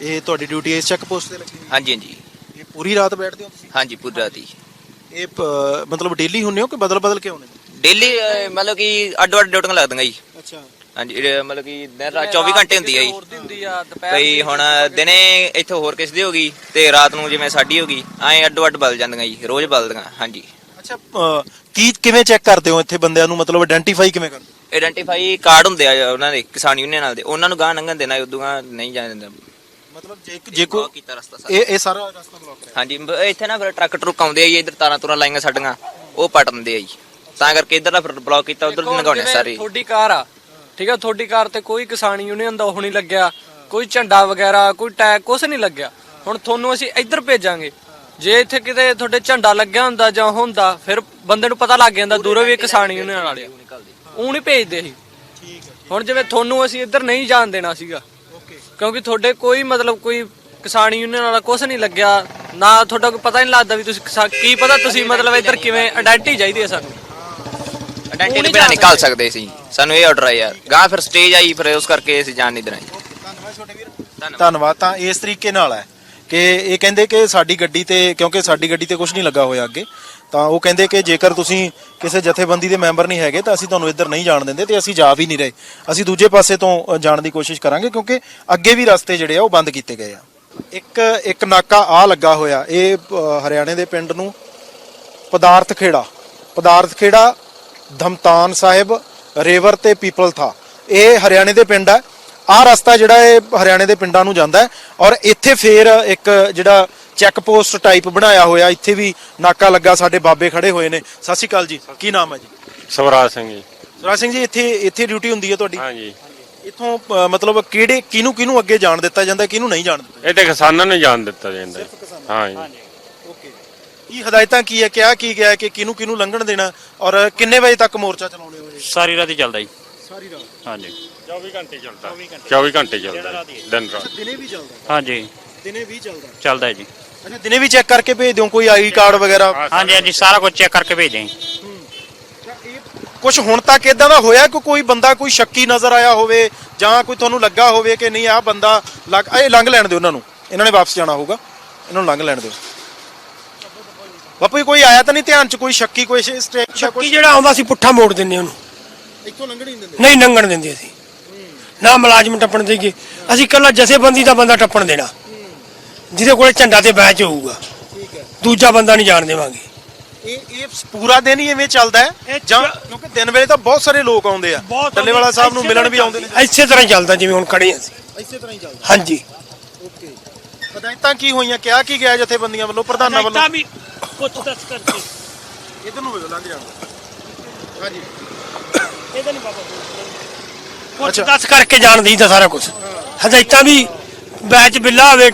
ਇਹ ਤੁਹਾਡੀ ਡਿਊਟੀ ਇਸ ਚੈੱਕ ਪੋਸਟ ਤੇ ਲੱਗੀ ਹੋਈ ਹਾਂਜੀ ਹਾਂਜੀ। ਹੈ ਇਹ ਪੂਰੀ ਰਾਤ ਬੈਠਦੇ ਹੋ ਤੁਸੀਂ? ਹਾਂਜੀ ਪੂਰੀ ਰਾਤ ਹੀ। ਇਹ ਪ- ਮਤਲਬ ਡੇਲੀ ਹੁੰਨੇ ਹੋ ਕਿ ਬਦਲ ਬਦਲ ਕੇ ਹੁੰਨੇ ਡੇਲੀ ਮਤਲਬ ਕਿ ਅੱਡੋ ਅੱਡ ਡਿਊਟੀਆਂ ਲੱਗਦੀਆਂ ਜੀ। ਅੱਛਾ। ਹਾਂਜੀ ਇਹ ਮਤਲਬ ਕਿ ਦਿਨ ਰਾਤ 24 ਘੰਟੇ ਹੁੰਦੀ ਹੈ ਜੀ। ਬਈ ਹੁਣ ਦਿਨੇ ਇੱਥੇ ਹੋਰ ਕਿਸ ਦੀ ਹੋਗੀ ਤੇ ਰਾਤ ਨੂੰ ਜਿਵੇਂ ਸਾਡੀ ਹੋਗੀ ਐਂ ਅੱਡੋ ਅੱਡ ਬਦਲ ਜਾਂਦੀਆਂ ਜੀ ਰੋਜ਼ ਬਦਲਦੀਆਂ ਹਾਂਜੀ। ਅੱਛਾ ਅ, ਕੀ ਕਿਵੇਂ ਚੈੱਕ ਕਰਦੇ ਹੋ ਇੱਥੇ ਬੰਦਿਆਂ ਨੂੰ? ਮਤਲਬ ਆਇਡੈਂਟੀਫਾਈ ਕਿਵੇਂ ਕਰਦੇ ਹੋ? ਆਇਡੈਂਟੀਫਾਈ ਕਾਰਡ ਹੁੰਦੇ ਆ ਉਹਨਾਂ ਦੇ ਕਿਸਾਨ ਯੂਨੀਅਨ ਨਾਲ ਦੇ ਉਹਨਾਂ ਨੂੰ ਗਾਂ ਲੰਘਣ ਦੇਣਾ ਉਦੋਂ ਗਾਂ ਨਹੀਂ ਜਾਣ ਦਿੰਦਾ। ਮਤਲਬ ਜੇ ਜੇ ਕੋਈ Block ਕੀਤਾ ਰਸਤਾ ਸਾਰਾ। ਇਹ ਇਹ ਸਾਰਾ ਰਸਤਾ ਬਲੌਕ ਹੈ। ਹਾਂਜੀ ਬ- ਇੱਥੇ ਨਾ ਫਿਰ ਟਰੱਕ ਟਰੁੱਕ ਆਉਂਦੇ ਆ ਜੀ ਇੱਧਰ ਤਾਰਾਂ ਤੁਰਾਂ ਲਾਈਆਂ ਸਾਡੀਆਂ ਉਹ ਪਟ ਦਿੰਦੇ ਆ ਜੀ। ਤਾਂ ਕਰਕੇ ਇੱਧਰ ਦਾ ਫਿਰ ਬਲੌਕ ਕੀਤਾ ਉਧਰ ਦੀ ਲਗਾਉਣੇ ਜਿਵੇਂ ਸਾਰੇ। ਤੁਹਾਡੀ ਕਾਰ ਆ ਠੀਕ ਆ, ਤੁਹਾਡੀ ਕਾਰ ਤੇ ਕੋਈ ਕਿਸਾਨ ਯੂਨੀਅਨ ਦਾ ਉਹ ਨਹੀਂ ਲੱਗਿਆ, ਕੋਈ ਝੰਡਾ ਵਗੈਰਾ, ਕੋਈ ਟੈਗ ਕੁਝ ਨਹੀਂ ਲੱਗਿਆ। ਹੁਣ ਤੁਹਾਨੂੰ ਅਸੀਂ ਇੱਧਰ ਭੇਜਾਂਗੇ। ਜੇ ਇੱਥੇ ਕਿਤੇ ਤੁਹਾਡੇ ਝੰਡਾ ਲੱਗਿਆ ਹੁੰਦਾ ਜਾਂ ਹੁੰਦਾ, ਫਿਰ ਬੰਦੇ ਨੂੰ ਪਤਾ ਲੱਗ ਜਾਂਦਾ, ਦੂਰੋਂ ਵੀ ਕਿਸਾਨ ਯੂਨੀਅਨ ਵਾਲੇ ਉਹ ਨਹੀਂ ਭੇਜਦੇ ਸੀ ਹੁਣ ਜਿਵੇਂ ਤੁਹਾਨੂੰ ਅਸੀਂ ਇੱਧਰ ਨਹੀਂ ਜਾਣ ਦੇਣਾ ਸੀਗਾ। ਕਿਉਂਕਿ ਤੁਹਾਡੇ ਕੋਈ ਮਤਲਬ ਕੋਈ ਕਿਸਾਨ ਯੂਨੀਅਨ ਵਾਲਾ ਕੁਝ ਨਹੀਂ ਲੱਗਿਆ, ਨਾ ਤੁਹਾਡਾ ਕੋਈ ਪਤਾ ਨਹੀਂ ਲੱਗਦਾ ਵੀ ਤੁਸੀਂ ਕੀ ਪਤਾ ਤੁਸੀਂ ਮਤਲਬ ਇੱਧਰ ਕਿਵੇਂ ਆਇਡੈਂਟੀ ਚਾਹੀਦੀ ਹੈ ਸਾਨੂੰ। ਉਹ ਦੇ ਬਿਨਾਂ ਨਿਕਾਲ ਸਕਦੇ ਸੀ। ਸਾਨੂੰ ਇਹ ਆਰਡਰ ਆ ਯਾਰ। ਗਾਂ ਫਿਰ ਸਟੇਜ ਆਈ ਫਿਰ ਉਸ ਕਰਕੇ ਅਸੀਂ ਜਾਣ ਨਹੀਂ ਦੇਣਾ ਜੀ। ਧੰਨਵਾਦ। ਤਾਂ ਇਸ ਤਰੀਕੇ ਨਾਲ ਹੈ ਕਿ ਇਹ ਕਹਿੰਦੇ ਕਿ ਸਾਡੀ ਗੱਡੀ ਤੇ ਕਿਉਂਕਿ ਸਾਡੀ ਗੱਡੀ ਤੇ ਕੁਝ ਨਹੀਂ ਲੱਗਾ ਹੋਇਆ ਅੱਗੇ ਤਾਂ ਉਹ ਕਹਿੰਦੇ ਕਿ ਜੇਕਰ ਤੁਸੀਂ ਕਿਸੇ ਜਥੇਬੰਦੀ ਦੇ ਮੈਂਬਰ ਨਹੀਂ ਹੈਗੇ ਤਾਂ ਅਸੀਂ ਤੁਹਾਨੂੰ ਇੱਧਰ ਨਹੀਂ ਜਾਣ ਦਿੰਦੇ ਤੇ ਅਸੀਂ ਜਾ ਵੀ ਨਹੀਂ ਰਹੇ। ਅਸੀਂ ਦੂਜੇ ਪਾਸੇ ਤੋਂ ਜਾਣ ਦੀ ਕੋਸ਼ਿਸ਼ ਕਰਾਂਗੇ ਕਿਉਂਕਿ ਅੱਗੇ ਵੀ ਰਸਤੇ ਜਿਹੜੇ ਆ ਉਹ ਬੰਦ ਕੀਤੇ ਗਏ ਆ। ਇੱਕ ਇੱਕ ਨਾਕਾ ਆ ਲੱਗਾ ਹੋਇਆ। ਇਹ ਅ, ਹਰਿਆਣੇ ਦੇ ਪਿੰਡ ਨੂੰ ਪਦਾਰਥ ਖੇੜਾ ਪਦਾਰਥ ਖੇੜਾ ਧਮਤਾਨ ਸਾਹਿਬ ਰੇਵਰ ਤੇ ਪੀਪਲ ਥਾ। ਇਹ ਹਰਿਆਣੇ ਦੇ ਪਿੰਡ ਹੈ। ਆਹ ਰਸਤਾ ਜਿਹੜਾ ਇਹ ਹਰਿਆਣੇ ਦੇ ਪਿੰਡਾਂ ਨੂੰ ਜਾਂਦਾ ਹੈ ਔਰ ਇੱਥੇ ਫੇਰ ਇੱਕ ਜਿਹੜਾ ਚੈੱਕ ਪੋਸਟ ਟਾਈਪ ਬਣਾਇਆ ਹੋਇਆ ਇੱਥੇ ਵੀ ਨਾਕਾ ਲੱਗਾ ਸਾਡੇ ਬਾਬੇ ਖੜੇ ਹੋਏ ਨੇ। ਸਤਿ ਸ਼੍ਰੀ ਅਕਾਲ ਜੀ। ਕੀ ਨਾਮ ਹੈ ਜੀ? ਸਵਰਾਜ ਸਿੰਘ ਜੀ। ਸੁਰਾਜ ਸਿੰਘ ਜੀ ਇੱਥੇ ਇੱਥੇ ਡਿਊਟੀ ਹੁੰਦੀ ਹੈ ਤੁਹਾਡੀ? ਹਾਂਜੀ। ਇੱਥੋਂ ਅ, ਮਤਲਬ ਕਿਹੜੇ ਕਿਹਨੂੰ ਕਿਹਨੂੰ ਅੱਗੇ ਜਾਣ ਦਿੱਤਾ ਜਾਂਦਾ ਕਿਹਨੂੰ ਨਹੀਂ ਜਾਣ ਦਿੱਤਾ ਇਹ ਤੇ ਕਿਸਾਨਾਂ ਨੂੰ ਜਾਣ ਦਿੱਤਾ ਜਾਂਦਾ। ਹਾਂਜੀ। ਓਕੇ। ਕੀ ਹਦਾਇਤਾਂ ਕੀ ਹੈ? ਕਿਹਾ ਕੀ ਗਿਆ ਹੈ? ਕਿ ਕਿਹਨੂੰ ਕਿਹਨੂੰ ਲੰਘਣ ਦੇਣਾ? ਔਰ ਕਿੰਨੇ ਵਜੇ ਤੱਕ ਮੋਰਚਾ ਚਲਾਉਣੇ ਹੋਏ ਸਾਰੀ ਰਾਤ ਹੀ ਚੱਲਦਾ ਜੀ। ਸਾਰੀ ਰਾਤ? ਹਾਂਜੀ। 24 ਘੰਟੇ ਚੱਲਦਾ। 24 ਘੰਟੇ। ਚੱਲਦਾ ਦਿਨ ਰਾਤ ਦਿਨੇ ਵੀ ਚੱਲਦਾ? ਹਾਂਜੀ। ਦਿਨੇ ਵੀ ਚੱਲਦਾ? ਚੱਲਦਾ ਹੈ ਜੀ। ਅੱਛਾ ਦਿਨੇ ਵੀ ਚੈੱਕ ਕਰਕੇ ਭੇਜ ਦਿਓ ਕੋਈ ਆਈ ਕਾਰਡ ਵਗੈਰਾ? ਹਾਂਜੀ ਹਾਂਜੀ ਸਾਰਾ ਕੁਝ ਚੈੱਕ ਕਰਕੇ ਭੇਜਦੇ ਕੁਝ ਹੁਣ ਤੱਕ ਇਦਾਂ ਦਾ ਹੋਇਆ ਕਿ ਕੋਈ ਬੰਦਾ ਕੋਈ ਸ਼ੱਕੀ ਨਜ਼ਰ ਆਇਆ ਹੋਵੇ ਜਾਂ ਕੋਈ ਤੁਹਾਨੂੰ ਲੱਗਾ ਹੋਵੇ ਕਿ ਨਹੀਂ ਆਹ ਬੰਦਾ ਲੱਗ ਇਹ ਲੰਘ ਲੈਣ ਦਿਓ ਉਹਨਾਂ ਨੂੰ। ਇਹਨਾਂ ਨੇ ਵਾਪਸ ਜਾਣਾ ਹੋਊਗਾ। ਇਹਨਾਂ ਨੂੰ ਲੰਘ ਲੈਣ ਦਿਓ। ਬਾਪੂ ਜੀ, ਕੋਈ ਆਇਆ ਤਾਂ ਨਹੀਂ ਧਿਆਨ ਚ? ਕੋਈ ਸ਼ੱਕੀ ਕੋਈ ਇਸ ਟਾਈਪ ਦਾ ਕੀ ਕੁਝ ਜਿਹੜਾ ਆਉਂਦਾ ਸੀ ਪੁੱਠਾ ਮੋੜ ਦਿੰਦੇ ਉਹਨੂੰ। ਇੱਥੋਂ ਲੰਘਣ ਹੀ ਨਹੀਂ ਦਿੰਦੇ। ਨਹੀਂ ਲੰਘਣ ਦਿੰਦੇ ਅਸੀਂ। ਨਾ ਮੁਲਾਜ਼ਮ ਟੱਪਣ ਦੇਈਏ ਅਸੀਂ ਕੱਲਾ ਜਥੇਬੰਦੀ ਦਾ ਬੰਦਾ ਟੱਪਣ ਦੇਣਾ। ਜਿਹਦੇ ਕੋਲੇ ਝੰਡਾ ਤੇ ਬੈਚ ਹੋਊਗਾ। ਠੀਕ ਹੈ। ਦੂਜਾ ਬੰਦਾ ਨਹੀਂ ਜਾਣ ਦੇਵਾਂਗੇ। ਇਹ ਇਹ ਪੂਰਾ ਦਿਨ ਹੀ ਐਵੇਂ ਚੱਲਦਾ ਹੈ? ਇਹ ਜਾਂ ਚ- ਕਿਉਂਕਿ ਦਿਨ ਵੇਲੇ ਤਾਂ ਬਹੁਤ ਸਾਰੇ ਲੋਕ ਆਉਂਦੇ ਆ। ਟੱਲੇਵਾਲਾ ਸਾਹਿਬ ਨੂੰ ਮਿਲਣ ਵੀ ਆਉਂਦੇ ਨੇ। ਇਸੇ ਤਰ੍ਹਾਂ ਹੀ ਚੱਲਦਾ ਜਿਵੇਂ ਹੁਣ ਖੜੇ ਹਾਂ ਅਸੀਂ। ਇਸੇ ਤਰ੍ਹਾਂ ਹੀ ਚੱਲਦਾ। ਹਾਂਜੀ। ਹਦਾਇਤਾਂ ਕੀ ਹੋਈਆਂ ਕਿਹਾ ਕੀ ਗਿਆ ਜਥੇਬੰਦੀਆਂ ਵੱਲੋਂ ਪ੍ਰਧਾਨਾਂ ਵੱਲੋਂ? ਵੀ ਪੁੱਛ ਦੱਸ ਕਰਕੇ। ਇਧਰ ਨੂੰ ਵੇਖੋ ਲੰਘ ਜਾਣ ਹਾਂਜੀ। ਇਹਦਾ ਨਹੀਂ ਬਾਬਾ ਪੁੱਛ। ਦੱਸ ਕਰਕੇ ਜਾਣ ਦੀਦਾ ਸਾਰਾ ਕੁਝ ਹਦਾਇਤਾਂ ਵੀ ਬੈਚ ਬਿੱਲਾ ਹੋਵੇ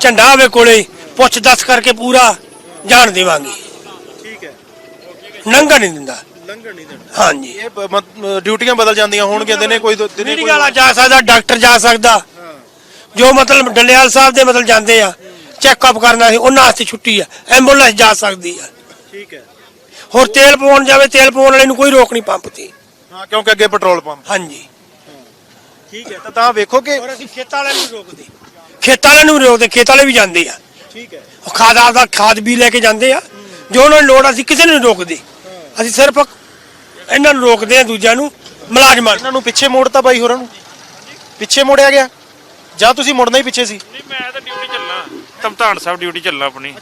ਝੰਡਾ ਹੋਵੇ ਕੋਲੇ ਪੁੱਛ ਦੱਸ ਕਰਕੇ ਪੂਰਾ ਜਾਣ ਦੇਵਾਂਗੇ। ਠੀਕ ਹੈ। ਨੰਗਾ ਨਹੀਂ ਦਿੰਦਾ। ਲੰਘਣ ਨਹੀਂ ਦੇਣਾ ਹਾਂਜੀ। ਇਹ ਬ- ਡਿਊਟੀਆਂ ਬਦਲ ਜਾਂਦੀਆਂ ਹੋਣਗੀਆਂ ਦਿਨੇ ਕੋਈ ਦੋ- ਦਿਨੇ ਕੋਈ ਜਾ ਸਕਦਾ ਡਾਕਟਰ ਜਾ ਸਕਦਾ। ਜੋ ਮਤਲਬ ਡੱਲੇਵਾਲ ਸਾਹਿਬ ਦੇ ਮਤਲਬ ਜਾਂਦੇ ਆ ਚੈੱਕਅਪ ਕਰਨਾ ਸੀ ਉਹਨਾਂ ਵਾਸਤੇ ਛੁੱਟੀ ਆ। ਐਂਬੂਲੈਂਸ ਜਾ ਸਕਦੀ ਆ। ਠੀਕ ਹੈ। ਹੋਰ ਤੇਲ ਪਵਾਉਣ ਜਾਵੇ ਤੇਲ ਪਵਾਉਣ ਵਾਲੇ ਨੂੰ ਕੋਈ ਰੋਕ ਨਹੀਂ ਪੰਪ ਤੇ। ਹਾਂ ਕਿਉਂਕਿ ਅੱਗੇ ਪੈਟਰੋਲ ਪੰਪ। ਹਾਂਜੀ। ਠੀਕ ਹੈ ਤਾਂ ਤਾਂ ਵੇਖੋ ਕਿ ਔਰ ਅਸੀਂ ਖੇਤਾਂ ਵਾਲਿਆਂ ਨੂੰ ਰੋਕਦੇ। ਖੇਤਾਂ ਵਾਲਿਆਂ ਨੂੰ ਵੀ ਰੋਕਦੇ ਖੇਤ ਵਾਲੇ ਵੀ ਜਾਂਦੇ ਆ। ਠੀਕ ਹੈ। ਉਹ ਖਾਦ ਆਪਦਾ ਖਾਦ ਵੀ ਲੈ ਕੇ ਜਾਂਦੇ ਆ। ਜੋ ਉਹਨਾਂ ਨੂੰ ਲੋੜ ਆ, ਅਸੀਂ ਕਿਸੇ ਨੂੰ ਨਹੀਂ ਰੋਕਦੇ। ਅਸੀਂ ਸਿਰਫ ਇਹਨਾਂ ਨੂੰ ਰੋਕਦੇ ਆ ਦੂਜਿਆਂ ਨੂੰ ਮੁਲਾਜ਼ਮਾਂ ਨੂੰ। ਇਹਨਾਂ ਨੂੰ ਪਿੱਛੇ ਮੋੜਤਾ ਬਾਈ ਹੋਰਾਂ ਨੂੰ? ਪਿੱਛੇ ਮੋੜਿਆ ਗਿਆ? ਜਾਂ ਤੁਸੀਂ ਮੁੜਨਾ ਹੀ ਪਿੱਛੇ ਸੀ? ਨਹੀਂ ਮੈਂ ਤਾਂ ਡਿਊਟੀ ਚੱਲਣਾ। ਤਮਤਾਨ ਸਾਹਿਬ ਡਿਊਟੀ ਚੱਲਣਾ ਆਪਣੀ।